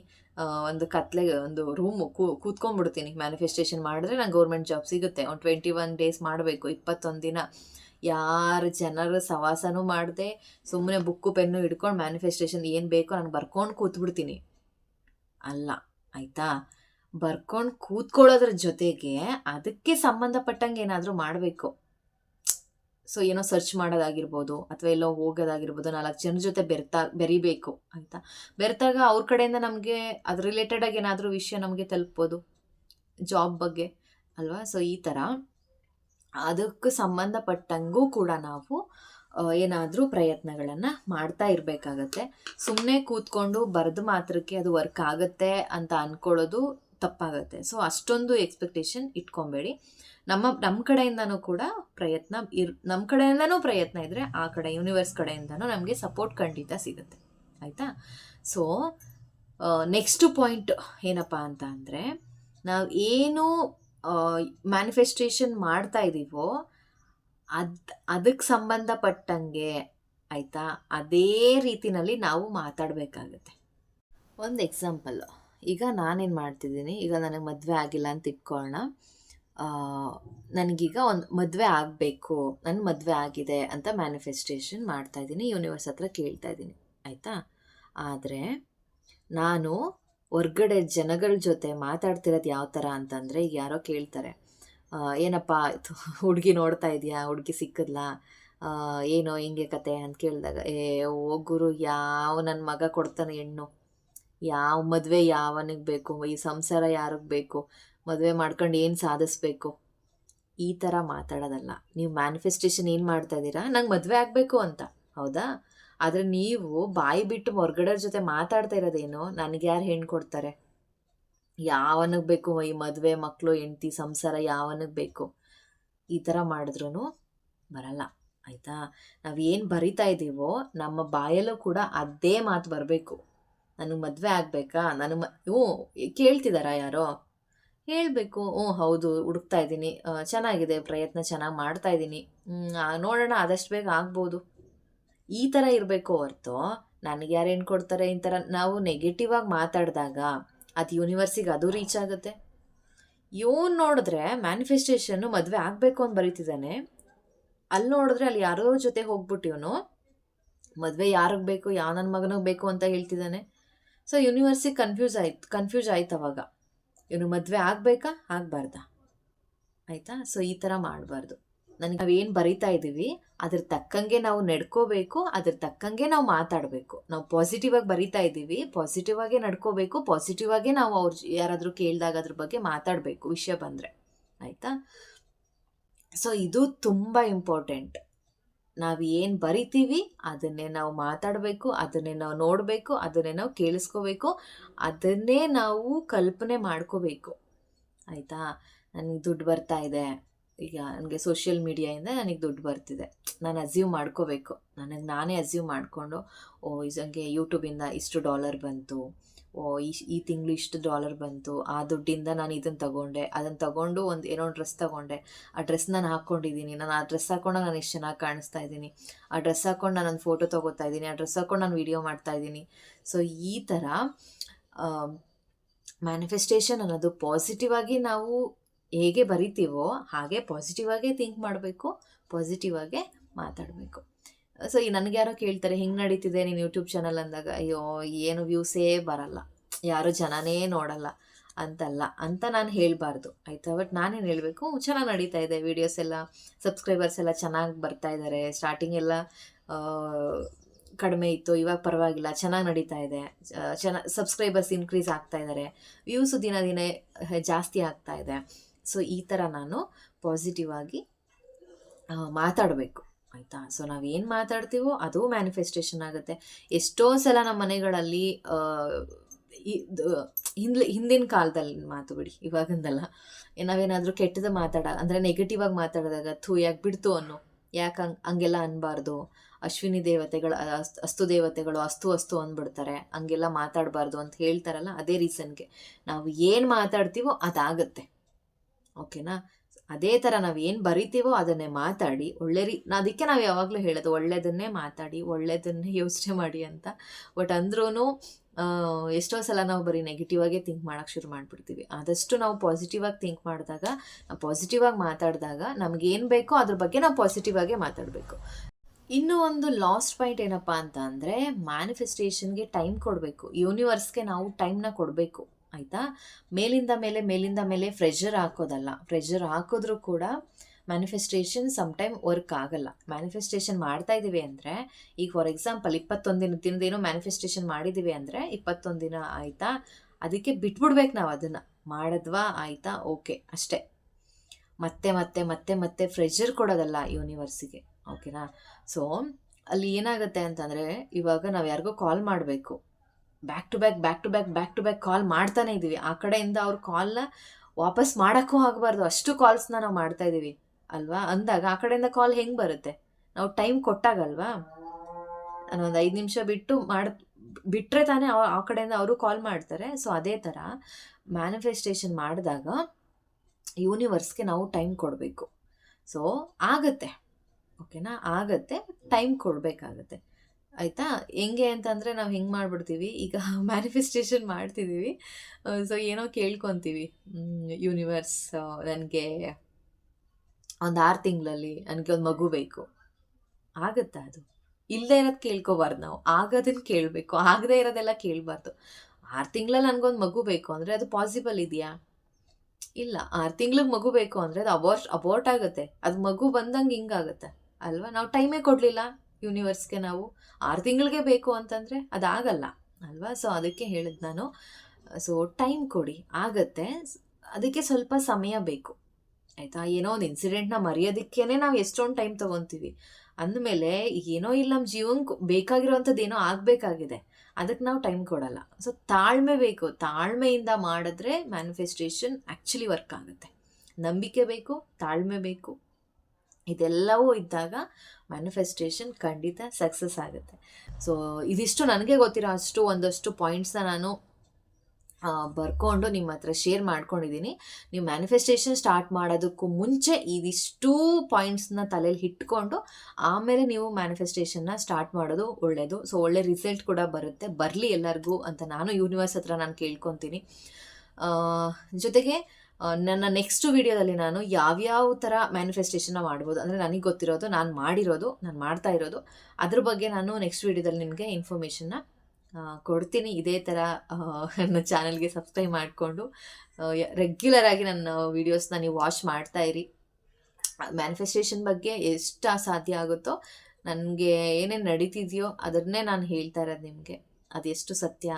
ಒಂದು ಕತ್ಲೆ, ಒಂದು ರೂಮು ಕೂತ್ಕೊಂಡ್ಬಿಡ್ತೀನಿ. ಮ್ಯಾನಿಫೆಸ್ಟೇಷನ್ ಮಾಡಿದ್ರೆ ನಾನು ಗೌರ್ಮೆಂಟ್ ಜಾಬ್ ಸಿಗುತ್ತೆ. ಒಂದು ಟ್ವೆಂಟಿ ಒನ್ ಡೇಸ್ ಮಾಡಬೇಕು, ಇಪ್ಪತ್ತೊಂದು ದಿನ. ಯಾರ ಜನರ ಸವಾಸನೂ ಮಾಡದೆ ಸುಮ್ಮನೆ ಬುಕ್ಕು, ಪೆನ್ನು ಹಿಡ್ಕೊಂಡು ಮ್ಯಾನಿಫೆಸ್ಟೇಷನ್ ಏನು ಬೇಕೋ ನಾನು ಬರ್ಕೊಂಡು ಕೂತ್ಬಿಡ್ತೀನಿ. ಅಲ್ಲ, ಆಯಿತಾ? ಬರ್ಕೊಂಡು ಕೂತ್ಕೊಳ್ಳೋದ್ರ ಜೊತೆಗೆ ಅದಕ್ಕೆ ಸಂಬಂಧಪಟ್ಟಂಗೆ ಏನಾದರೂ ಮಾಡಬೇಕು. ಸೊ ಏನೋ ಸರ್ಚ್ ಮಾಡೋದಾಗಿರ್ಬೋದು ಅಥವಾ ಎಲ್ಲೋ ಹೋಗೋದಾಗಿರ್ಬೋದು ನಾಲ್ಕು ಜನರ ಜೊತೆ ಬೆರ್ತಾ, ಬೆರಿಬೇಕು ಅಂತ ಬೆರೆತಾಗ ಅವ್ರ ಕಡೆಯಿಂದ ನಮಗೆ ಅದ್ರ ರಿಲೇಟೆಡಾಗಿ ಏನಾದರೂ ವಿಷಯ ನಮಗೆ ತಲುಪ್ಬೋದು. ಜಾಬ್ ಬಗ್ಗೆ, ಅಲ್ವಾ? ಸೊ ಈ ಥರ ಅದಕ್ಕೆ ಸಂಬಂಧಪಟ್ಟಂಗೂ ಕೂಡ ನಾವು ಏನಾದರೂ ಪ್ರಯತ್ನಗಳನ್ನು ಮಾಡ್ತಾ ಇರಬೇಕಾಗತ್ತೆ. ಸುಮ್ಮನೆ ಕೂತ್ಕೊಂಡು ಬರೆದು ಮಾತ್ರಕ್ಕೆ ಅದು ವರ್ಕ್ ಆಗುತ್ತೆ ಅಂತ ಅಂದ್ಕೊಳ್ಳೋದು ತಪ್ಪಾಗುತ್ತೆ. ಸೊ ಅಷ್ಟೊಂದು ಎಕ್ಸ್ಪೆಕ್ಟೇಷನ್ ಇಟ್ಕೊಬೇಡಿ. ನಮ್ಮ ನಮ್ಮ ಕಡೆಯಿಂದನೂ ಕೂಡ ಪ್ರಯತ್ನ ಇರ್ ನಮ್ಮ ಕಡೆಯಿಂದನೂ ಪ್ರಯತ್ನ ಇದ್ದರೆ ಆ ಕಡೆ ಯೂನಿವರ್ಸ್ ಕಡೆಯಿಂದನೂ ನಮಗೆ ಸಪೋರ್ಟ್ ಖಂಡಿತ ಸಿಗುತ್ತೆ. ಆಯಿತಾ? ಸೊ ನೆಕ್ಸ್ಟ್ ಪಾಯಿಂಟ್ ಏನಪ್ಪ ಅಂತ ಅಂದರೆ, ನಾವು ಏನು ಮ್ಯಾನಿಫೆಸ್ಟೇಷನ್ ಮಾಡ್ತಾ ಇದ್ದೀವೋ ಅದು ಅದಕ್ಕೆ ಸಂಬಂಧಪಟ್ಟಂಗೆ ಆಯಿತಾ? ಅದೇ ರೀತಿನಲ್ಲಿ ನಾವು ಮಾತಾಡಬೇಕಾಗತ್ತೆ. ಒಂದು ಎಕ್ಸಾಂಪಲ್ಲು ಈಗ ನಾನೇನು ಮಾಡ್ತಿದ್ದೀನಿ? ಈಗ ನನಗೆ ಮದುವೆ ಆಗಿಲ್ಲ ಅಂತ ಇಟ್ಕೊಳ್ಳೋಣ ನನಗೀಗ ಒಂದು ಮದುವೆ ಆಗಬೇಕು ನನ್ನ ಮದುವೆ ಆಗಿದೆ ಅಂತ ಮ್ಯಾನಿಫೆಸ್ಟೇಷನ್ ಮಾಡ್ತಾ ಇದ್ದೀನಿ ಯೂನಿವರ್ಸ್ ಹತ್ರ ಕೇಳ್ತಾ ಇದ್ದೀನಿ ಆಯಿತಾ? ಆದರೆ, ನಾನು ಹೊರ್ಗಡೆ ಜನಗಳ ಜೊತೆ ಮಾತಾಡ್ತಿರೋದು ಯಾವ ಥರ ಅಂತಂದರೆ ಈಗ ಯಾರೋ ಕೇಳ್ತಾರೆ. ಏನಪ್ಪ, ಹುಡುಗಿ ನೋಡ್ತಾ ಇದೆಯಾ? ಹುಡುಗಿ ಸಿಕ್ಕಿದ್ಲಾ? ಏನೋ ಹಿಂಗೆ ಕತೆ ಅಂತ ಕೇಳಿದಾಗ, ಏ ಹೋಗುರು ಯಾವ ನನ್ನ ಮಗ ಕೊಡ್ತಾನೆ ಹೆಣ್ಣು? ಯಾವ ಮದುವೆ ಯಾವನಿಗೆ ಬೇಕು? ಈ ಸಂಸಾರ ಯಾರಿಗೆ ಬೇಕು? ಮದುವೆ ಮಾಡ್ಕೊಂಡು ಏನು ಸಾಧಿಸ್ಬೇಕು? ಈ ಥರ ಮಾತಾಡೋದಲ್ಲ. ನೀವು ಮ್ಯಾನಿಫೆಸ್ಟೇಷನ್ ಏನು ಮಾಡ್ತಾ ಇದ್ದೀರಾ? ನಂಗೆ ಮದುವೆ ಆಗಬೇಕು ಅಂತ. ಹೌದಾ? ಆದರೆ ನೀವು ಬಾಯಿ ಬಿಟ್ಟು ಹೊರ್ಗಡೆಯವ್ರ ಜೊತೆ ಮಾತಾಡ್ತಾ ಇರೋದೇನು? ನನಗೆ ಯಾರು ಹೆಣ್ಣು ಕೊಡ್ತಾರೆ ಯಾವನಿಗೆ ಬೇಕು ಈ ಮದುವೆ ಮಕ್ಕಳು ಹೆಂಡ್ತಿ ಸಂಸಾರ ಯಾವನಿಗೆ ಬೇಕು? ಈ ಥರ ಮಾಡಿದ್ರೂ ಬರಲ್ಲ, ಆಯಿತಾ? ನಾವು ಏನು ಬರಿತಾ ಇದ್ದೀವೋ ನಮ್ಮ ಬಾಯಲ್ಲೂ ಕೂಡ ಅದೇ ಮಾತು ಬರಬೇಕು. ನನಗೆ ಮದುವೆ ಆಗಬೇಕಾ? ನನಗೆ ಮ, ಹ್ಞೂ ಕೇಳ್ತಿದ್ದಾರಾ ಯಾರೋ? ಹೇಳಬೇಕು, ಹ್ಞೂ, ಹೌದು, ಹುಡುಕ್ತಾ ಇದ್ದೀನಿ ಚೆನ್ನಾಗಿದೆ, ಪ್ರಯತ್ನ ಚೆನ್ನಾಗಿ ಮಾಡ್ತಾ ಇದ್ದೀನಿ ನೋಡೋಣ, ಆದಷ್ಟು ಬೇಗ ಆಗ್ಬೋದು. ಈ ಥರ ಇರಬೇಕು ಹೊರ್ತು ನನಗೆ ಯಾರು ಏನು ಕೊಡ್ತಾರೆ ಈ ಥರ ನಾವು ನೆಗೆಟಿವ್ ಆಗಿ ಮಾತಾಡಿದಾಗ ಅದು ಯೂನಿವರ್ಸಿಗೆ ಅದು ರೀಚ್ ಆಗುತ್ತೆ. ಇವನು ನೋಡಿದ್ರೆ ಮ್ಯಾನಿಫೆಸ್ಟೇಷನ್ನು ಮದುವೆ ಆಗಬೇಕು ಅಂತ ಬರೀತಿದ್ದಾನೆ ಅಲ್ಲಿ ನೋಡಿದ್ರೆ ಅಲ್ಲಿ ಯಾರೋ ಜೊತೆ ಹೋಗ್ಬಿಟ್ಟು ಇವನು ಮದುವೆ ಯಾರಿಗೆ ಬೇಕು, ಯಾವ ನನ್ನ ಮಗನಿಗೆ ಬೇಕು ಅಂತ ಹೇಳ್ತಿದ್ದಾನೆ ಸೊ ಯೂನಿವರ್ಸಿಗೆ ಕನ್ಫ್ಯೂಸ್ ಆಯ್ತು ಕನ್ಫ್ಯೂಸ್ ಆಯ್ತು ಅವಾಗ. ಇವನು ಮದುವೆ ಆಗಬೇಕಾ, ಆಗಬಾರ್ದಾ? ಆಯಿತಾ? ಸೊ ಈ ಥರ ಮಾಡಬಾರ್ದು. ನನಗೆ ನಾವೇನು ಬರಿತಾ ಇದ್ದೀವಿ ಅದ್ರ ತಕ್ಕಂಗೆ ನಾವು ನಡ್ಕೋಬೇಕು, ಅದ್ರ ತಕ್ಕಂಗೆ ನಾವು ಮಾತಾಡಬೇಕು. ನಾವು ಪಾಸಿಟಿವ್ ಆಗಿ ಬರಿತಾ ಇದ್ದೀವಿ ಪಾಸಿಟಿವ್ ಆಗೇ ನಡ್ಕೋಬೇಕು ಪಾಸಿಟಿವ್ ಆಗೇ ನಾವು ಅವ್ರ ಯಾರಾದರೂ ಕೇಳಿದಾಗ ಅದ್ರ ಬಗ್ಗೆ ಮಾತಾಡಬೇಕು ವಿಷಯ ಬಂದರೆ. ಆಯಿತಾ? ಸೊ ಇದು ತುಂಬ ಇಂಪಾರ್ಟೆಂಟ್ ನಾವು ಏನು ಬರಿತೀವಿ, ಅದನ್ನೇ ನಾವು ಮಾತಾಡಬೇಕು, ಅದನ್ನೇ ನಾವು ನೋಡಬೇಕು, ಅದನ್ನೇ ನಾವು ಕೇಳಿಸ್ಕೋಬೇಕು, ಅದನ್ನೇ ನಾವು ಕಲ್ಪನೆ ಮಾಡ್ಕೋಬೇಕು. ಆಯಿತಾ? ನನಗೆ ದುಡ್ಡು ಬರ್ತಾ ಇದೆ. ಈಗ ನನಗೆ ಸೋಷಿಯಲ್ ಮೀಡಿಯಾಯಿಂದ ನನಗೆ ದುಡ್ಡು ಬರ್ತಿದೆ. ನಾನು ಅಸ್ಯೂಮ್ ಮಾಡ್ಕೋಬೇಕು. ನನಗೆ ನಾನೇ ಅಸ್ಯೂಮ್ ಮಾಡಿಕೊಂಡು, ಓ ಇದಂಗೆ ಯೂಟ್ಯೂಬಿಂದ ಇಷ್ಟು ಡಾಲರ್ ಬಂತು, ಓ, ಈ ಈ ತಿಂಗಳು ಇಷ್ಟು ಡಾಲರ್ ಬಂತು, ಆ ದುಡ್ಡಿಂದ ನಾನು ಇದನ್ನು ತಗೊಂಡೆ ಅದನ್ನು ತಗೊಂಡು ಒಂದು ಏನೋ ಡ್ರೆಸ್ ತಗೊಂಡೆ. ಆ ಡ್ರೆಸ್ ನಾನು ಹಾಕ್ಕೊಂಡಿದ್ದೀನಿ ನಾನು ಆ ಡ್ರೆಸ್ ಹಾಕ್ಕೊಂಡು ನಾನು ಎಷ್ಟು ಚೆನ್ನಾಗಿ ಕಾಣಿಸ್ತಾ ಇದ್ದೀನಿ ಆ ಡ್ರೆಸ್ ಹಾಕ್ಕೊಂಡು ನಾನು ಒಂದು ಫೋಟೋ ತೊಗೋತಾ ಇದ್ದೀನಿ ಆ ಡ್ರೆಸ್ ಹಾಕ್ಕೊಂಡು ನಾನು ವೀಡಿಯೋ ಮಾಡ್ತಾ ಇದ್ದೀನಿ ಸೊ ಈ ಥರ ಮ್ಯಾನಿಫೆಸ್ಟೇಷನ್ ಅನ್ನೋದು ಪಾಸಿಟಿವ್ ಆಗಿ ನಾವು ಹೇಗೆ ಬರಿತೀವೋ ಹಾಗೆ ಪಾಸಿಟಿವ್ ಆಗೇ ಥಿಂಕ್ ಮಾಡಬೇಕು ಪಾಸಿಟಿವ್ ಆಗೇ ಮಾತಾಡಬೇಕು. ಸೊ ಈ ನನಗೆ ಯಾರೋ ಕೇಳ್ತಾರೆ, ಹಿಂಗೆ ನಡೀತಿದೆ ನೀನು ಯೂಟ್ಯೂಬ್ ಚಾನಲ್ ಅಂದಾಗ, ಅಯ್ಯೋ, ಏನು ವ್ಯೂಸೇ ಬರಲ್ಲ. ಯಾರು ಜನನೇ ನೋಡಲ್ಲ. ಅಂತಲ್ಲ. ಅಂತ ನಾನು ಹೇಳಬಾರ್ದು. ಆಯಿತಾ? ಬಟ್ ನಾನೇನು ಹೇಳಬೇಕು? ಚೆನ್ನಾಗಿ ನಡೀತಾ ಇದೆ. ವೀಡಿಯೋಸ್ ಎಲ್ಲ ಸಬ್ಸ್ಕ್ರೈಬರ್ಸ್ ಎಲ್ಲ ಚೆನ್ನಾಗಿ ಬರ್ತಾ ಇದ್ದಾರೆ ಸ್ಟಾರ್ಟಿಂಗ್ ಎಲ್ಲ ಕಡಿಮೆ ಇತ್ತು. ಇವಾಗ ಪರವಾಗಿಲ್ಲ. ಚೆನ್ನಾಗಿ ನಡೀತಾ ಇದೆ. ಚೆನ್ನ ಸಬ್ಸ್ಕ್ರೈಬರ್ಸ್ ಇನ್ಕ್ರೀಸ್ ಆಗ್ತಾ ಇದ್ದಾರೆ ವ್ಯೂಸು ದಿನ ದಿನ, ಜಾಸ್ತಿ ಆಗ್ತಾ ಇದೆ. ಸೊ, ಈ ಥರ ನಾನು ಪಾಸಿಟಿವ್ ಆಗಿ ಮಾತಾಡಬೇಕು. ಆಯಿತಾ? ಸೊ, ನಾವು ಏನು ಮಾತಾಡ್ತೀವೋ ಅದು ಮ್ಯಾನಿಫೆಸ್ಟೇಷನ್ ಆಗುತ್ತೆ. ಎಷ್ಟೋ ಸಲ ನಮ್ಮ ಮನೆಗಳಲ್ಲಿ ಹಿಂದ್ಲ, ಹಿಂದಿನ ಕಾಲದಲ್ಲಿ ಮಾತು ಬಿಡಿ, ಇವಾಗಿಂದಲ್ಲ. ನಾವೇನಾದರೂ ಕೆಟ್ಟದ ಮಾತಾಡ, ಅಂದರೆ ನೆಗೆಟಿವ್ ಆಗಿ ಮಾತಾಡಿದಾಗ, ಥೂ, ಯಾಕೆ ಬಿಡ್ತು ಅನ್ನೋ? ಯಾಕೆ ಹಂಗೆ, ಹಂಗೆಲ್ಲ ಅನ್ನಬಾರ್ದು ಅಶ್ವಿನಿ ದೇವತೆಗಳು ಅಸ್- ಅಸ್ತು ದೇವತೆಗಳು ಅಸ್ತು ಅಸ್ತು ಅಂದ್ಬಿಡ್ತಾರೆ. ಹಂಗೆಲ್ಲ ಮಾತಾಡಬಾರ್ದು ಅಂತ ಹೇಳ್ತಾರಲ್ಲ, ಅದೇ ರೀಸನ್ಗೆ ನಾವು ಏನು ಮಾತಾಡ್ತೀವೋ ಅದಾಗತ್ತೆ. ಓಕೆನಾ? ಅದೇ ಥರ ನಾವು ಏನು ಬರಿತೀವೋ ಅದನ್ನೇ ಮಾತಾಡಿ. ಒಳ್ಳೆ ರೀ ಅದಕ್ಕೆ ನಾವು ಯಾವಾಗಲೂ ಹೇಳೋದು ಒಳ್ಳೆಯದನ್ನೇ ಮಾತಾಡಿ ಒಳ್ಳೆಯದನ್ನೇ ಯೋಚನೆ ಮಾಡಿ ಅಂತ. ಬಟ್ ಅಂದ್ರೂ ಎಷ್ಟೋ ಸಲ ನಾವು ಬರೀ ನೆಗೆಟಿವ್ ಆಗಿ ಥಿಂಕ್ ಮಾಡೋಕ್ಕೆ ಶುರು ಮಾಡಿಬಿಡ್ತೀವಿ. ಆದಷ್ಟು ನಾವು ಪಾಸಿಟಿವ್ ಆಗಿ ಥಿಂಕ್ ಮಾಡಿದಾಗ ಪಾಸಿಟಿವ್ ಆಗಿ ಮಾತಾಡಿದಾಗ ನಮಗೇನು ಬೇಕೋ ಅದ್ರ ಬಗ್ಗೆ ನಾವು ಪಾಸಿಟಿವ್ ಆಗೇ ಮಾತಾಡಬೇಕು. ಇನ್ನೂ ಒಂದು ಲಾಸ್ಟ್ ಪಾಯಿಂಟ್ ಏನಪ್ಪ ಅಂತ ಅಂದರೆ ಮ್ಯಾನಿಫೆಸ್ಟೇಷನ್ಗೆ ಟೈಮ್ ಕೊಡಬೇಕು. ಯೂನಿವರ್ಸ್ಗೆ ನಾವು ಟೈಮ್ನ ಕೊಡಬೇಕು. ಆಯಿತಾ? ಮೇಲಿಂದ ಮೇಲೆ ಮೇಲಿಂದ ಮೇಲೆ ಫ್ರೆಷರ್ ಹಾಕೋದಲ್ಲ. ಫ್ರೆಷರ್ ಹಾಕಿದ್ರೂ ಕೂಡ ಮ್ಯಾನಿಫೆಸ್ಟೇಷನ್ ಸಮ್ಟೈಮ್ ವರ್ಕ್ ಆಗಲ್ಲ. ಮ್ಯಾನಿಫೆಸ್ಟೇಷನ್ ಮಾಡ್ತಾ ಇದ್ದೀವಿ ಅಂದರೆ, ಈಗ ಫಾರ್ ಎಕ್ಸಾಂಪಲ್ ಇಪ್ಪತ್ತೊಂದು ದಿನ ದಿನದೇನೋ ಮ್ಯಾನಿಫೆಸ್ಟೇಷನ್ ಮಾಡಿದ್ದೀವಿ ಅಂದರೆ ಇಪ್ಪತ್ತೊಂದು ದಿನ ಆಯಿತಾ? ಅದಕ್ಕೆ ಬಿಟ್ಬಿಡ್ಬೇಕು ನಾವು ಅದನ್ನು. ಮಾಡಿದ್ವಾ? ಆಯಿತಾ? ಓಕೆ ಅಷ್ಟೇ. ಮತ್ತೆ ಮತ್ತೆ ಮತ್ತೆ ಮತ್ತೆ ಫ್ರೆಷರ್ ಕೊಡೋದಲ್ಲ ಯೂನಿವರ್ಸಿಗೆ ಓಕೆನಾ ಸೊ ಅಲ್ಲಿ ಏನಾಗುತ್ತೆ ಅಂತಂದರೆ, ಇವಾಗ ನಾವು ಯಾರಿಗೋ ಕಾಲ್ ಮಾಡಬೇಕು. Back to back back to back back to back call ಮಾಡ್ತಾನೆ ಇದ್ದೀವಿ ಆ ಕಡೆಯಿಂದ ಅವ್ರ ಕಾಲ್ನ ವಾಪಸ್ ಮಾಡೋಕ್ಕೂ ಆಗಬಾರ್ದು. ಅಷ್ಟು ಕಾಲ್ಸ್ನ ನಾವು ಮಾಡ್ತಾ ಇದ್ದೀವಿ ಅಲ್ವಾ? ಅಂದಾಗ ಆ ಕಡೆಯಿಂದ ಕಾಲ್ ಹೆಂಗೆ ಬರುತ್ತೆ? ನಾವು ಟೈಮ್ ಕೊಟ್ಟಾಗಲ್ವಾ? ಒಂದು ಐದು ನಿಮಿಷ ಬಿಟ್ಟು ಮಾಡ್ ಬಿಟ್ಟರೆ ತಾನೇ ಆ ಕಡೆಯಿಂದ ಅವರು ಕಾಲ್ ಮಾಡ್ತಾರೆ. ಸೊ ಅದೇ ಥರ ಮ್ಯಾನಿಫೆಸ್ಟೇಷನ್ ಮಾಡಿದಾಗ ಯೂನಿವರ್ಸ್ಗೆ ನಾವು ಟೈಮ್ ಕೊಡಬೇಕು. ಸೊ ಆಗತ್ತೆ. ಓಕೆನಾ ಆಗತ್ತೆ. ಟೈಮ್ ಕೊಡಬೇಕಾಗತ್ತೆ. ಆಯಿತಾ? ಹೆಂಗೆ ಅಂತಂದರೆ ನಾವು ಹೆಂಗೆ ಮಾಡಿಬಿಡ್ತೀವಿ. ಈಗ ಮ್ಯಾನಿಫೆಸ್ಟೇಷನ್ ಮಾಡ್ತಿದ್ದೀವಿ ಸೊ ಏನೋ ಕೇಳ್ಕೊತೀವಿ. ಯೂನಿವರ್ಸ್ ನನಗೆ ಒಂದು ಆರು ತಿಂಗಳಲ್ಲಿ ನನಗೆ ಒಂದು ಮಗು ಬೇಕು. ಆಗುತ್ತಾ ಅದು? ಇಲ್ಲದೆ ಇರೋದು ಕೇಳ್ಕೋಬಾರ್ದು ನಾವು. ಆಗೋದನ್ನು ಕೇಳಬೇಕು. ಆಗದೇ ಇರೋದೆಲ್ಲ ಕೇಳಬಾರ್ದು. ಆರು ತಿಂಗಳಲ್ಲಿ ನನಗೊಂದು ಮಗು ಬೇಕು ಅಂದರೆ ಅದು ಪಾಸಿಬಲ್ ಇದೆಯಾ? ಇಲ್ಲ. ಆರು ತಿಂಗ್ಳಿಗೆ ಮಗು ಬೇಕು ಅಂದರೆ ಅದು ಅಬೋರ್ಟ್ ಅಬೋರ್ಟ್ ಆಗುತ್ತೆ. ಅದು ಮಗು ಬಂದಂಗೆ ಹಿಂಗಾಗುತ್ತೆ ಅಲ್ವಾ? ನಾವು ಟೈಮೇ ಕೊಡಲಿಲ್ಲ. ಯೂನಿವರ್ಸ್ಗೆ ನಾವು ಆರು ತಿಂಗಳಿಗೆ ಬೇಕು ಅಂತಂದರೆ ಅದಾಗಲ್ಲ. ಅಲ್ವಾ? ಸೊ ಅದಕ್ಕೆ ಹೇಳಿದ್ ನಾನು. ಸೊ ಟೈಮ್ ಕೊಡಿ. ಆಗತ್ತೆ. ಅದಕ್ಕೆ ಸ್ವಲ್ಪ ಸಮಯ ಬೇಕು. ಆಯಿತಾ? ಏನೋ ಒಂದು ಇನ್ಸಿಡೆಂಟ್ನ ಮರೆಯೋದಕ್ಕೇ ನಾವು ಎಷ್ಟೊಂದು ಟೈಮ್ ತೊಗೊತೀವಿ. ಅಂದಮೇಲೆ ಏನೋ ಇಲ್ಲಿ ನಮ್ಮ ಜೀವನಕ್ಕೆ ಬೇಕಾಗಿರೋವಂಥದ್ದು ಏನೋ ಆಗಬೇಕಾಗಿದೆ. ಅದಕ್ಕೆ ನಾವು ಟೈಮ್ ಕೊಡಲ್ಲ. ಸೊ ತಾಳ್ಮೆ ಬೇಕು. ತಾಳ್ಮೆಯಿಂದ ಮಾಡಿದ್ರೆ ಮ್ಯಾನಿಫೆಸ್ಟೇಷನ್ ಆ್ಯಕ್ಚುಲಿ ವರ್ಕ್ ಆಗುತ್ತೆ. ನಂಬಿಕೆ ಬೇಕು, ತಾಳ್ಮೆ ಬೇಕು. ಇದೆಲ್ಲವೂ ಇದ್ದಾಗ ಮ್ಯಾನಿಫೆಸ್ಟೇಷನ್ ಖಂಡಿತ ಸಕ್ಸಸ್ ಆಗುತ್ತೆ. ಸೊ ಇದಿಷ್ಟು ನನಗೆ ಗೊತ್ತಿರೋ ಅಷ್ಟು ಒಂದಷ್ಟು ಪಾಯಿಂಟ್ಸ್ನ ನಾನು ಬರ್ಕೊಂಡು ನಿಮ್ಮ ಹತ್ರ ಶೇರ್ ಮಾಡ್ಕೊಂಡಿದ್ದೀನಿ ನೀವು ಮ್ಯಾನಿಫೆಸ್ಟೇಷನ್ ಸ್ಟಾರ್ಟ್ ಮಾಡೋದಕ್ಕೂ ಮುಂಚೆ ಇದಿಷ್ಟು ಪಾಯಿಂಟ್ಸ್ನ ತಲೆಯಲ್ಲಿ ಇಟ್ಕೊಂಡು ಆಮೇಲೆ ನೀವು ಮ್ಯಾನಿಫೆಸ್ಟೇಷನ್ನ ಸ್ಟಾರ್ಟ್ ಮಾಡೋದು ಒಳ್ಳೆಯದು ಸೊ ಒಳ್ಳೆ ರಿಸಲ್ಟ್ ಕೂಡ ಬರುತ್ತೆ. ಬರಲಿ ಎಲ್ಲರಿಗೂ ಅಂತ ನಾನು ಯೂನಿವರ್ಸ್ ಹತ್ರ ನಾನು ಕೇಳ್ಕೊತೀನಿ. ಜೊತೆಗೆ ನನ್ನ ನೆಕ್ಸ್ಟ್ ವಿಡಿಯೋದಲ್ಲಿ ನಾನು ಯಾವ್ಯಾವ ಥರ ಮ್ಯಾನಿಫೆಸ್ಟೇಷನ್ನ ಮಾಡ್ಬೋದು ಅಂದರೆ ನನಗೆ ಗೊತ್ತಿರೋದು, ನಾನು ಮಾಡಿರೋದು, ನಾನು ಮಾಡ್ತಾ ಇರೋದು, ಅದ್ರ ಬಗ್ಗೆ ನಾನು ನೆಕ್ಸ್ಟ್ ವಿಡಿಯೋದಲ್ಲಿ ನಿಮಗೆ ಇನ್ಫಾರ್ಮೇಷನ್ನ ಕೊಡ್ತೀನಿ. ಇದೇ ಥರ ನನ್ನ ಚಾನಲ್ಗೆ ಸಬ್ಸ್ಕ್ರೈಬ್ ಮಾಡಿಕೊಂಡು ರೆಗ್ಯುಲರ್ ಆಗಿ ನನ್ನ ವೀಡಿಯೋಸ್ನ ನೀವು ವಾಚ್ ಮಾಡ್ತಾ ಇರಿ. ಮ್ಯಾನಿಫೆಸ್ಟೇಷನ್ ಬಗ್ಗೆ ಎಷ್ಟು ಸಾಧ್ಯ ಆಗುತ್ತೋ, ನನಗೆ ಏನೇನು ನಡೀತಿದೆಯೋ ಅದನ್ನೇ ನಾನು ಹೇಳ್ತಾ ಇರೋದು ನಿಮಗೆ. ಅದೆಷ್ಟು ಸತ್ಯ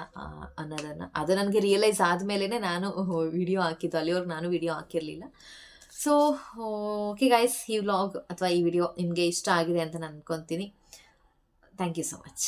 ಅನ್ನೋದನ್ನು. ಅದು ನನಗೆ ರಿಯಲೈಸ್ ಆದಮೇಲೆ ನಾನು ವಿಡಿಯೋ ಹಾಕಿದ್ದು. ಅಲ್ಲಿವರೆಗೆ ನಾನು ವಿಡಿಯೋ ಹಾಕಿರಲಿಲ್ಲ. ಸೊ ಓಕೆ ಗೈಸ್ ಈ ವ್ಲಾಗ್ ಅಥವಾ ಈ ವಿಡಿಯೋ ನಿಮಗೆ ಇಷ್ಟ ಆಗಿದೆ ಅಂತ ನಾನು ಅನ್ಕೊತೀನಿ ಥ್ಯಾಂಕ್ ಯು ಸೊ ಮಚ್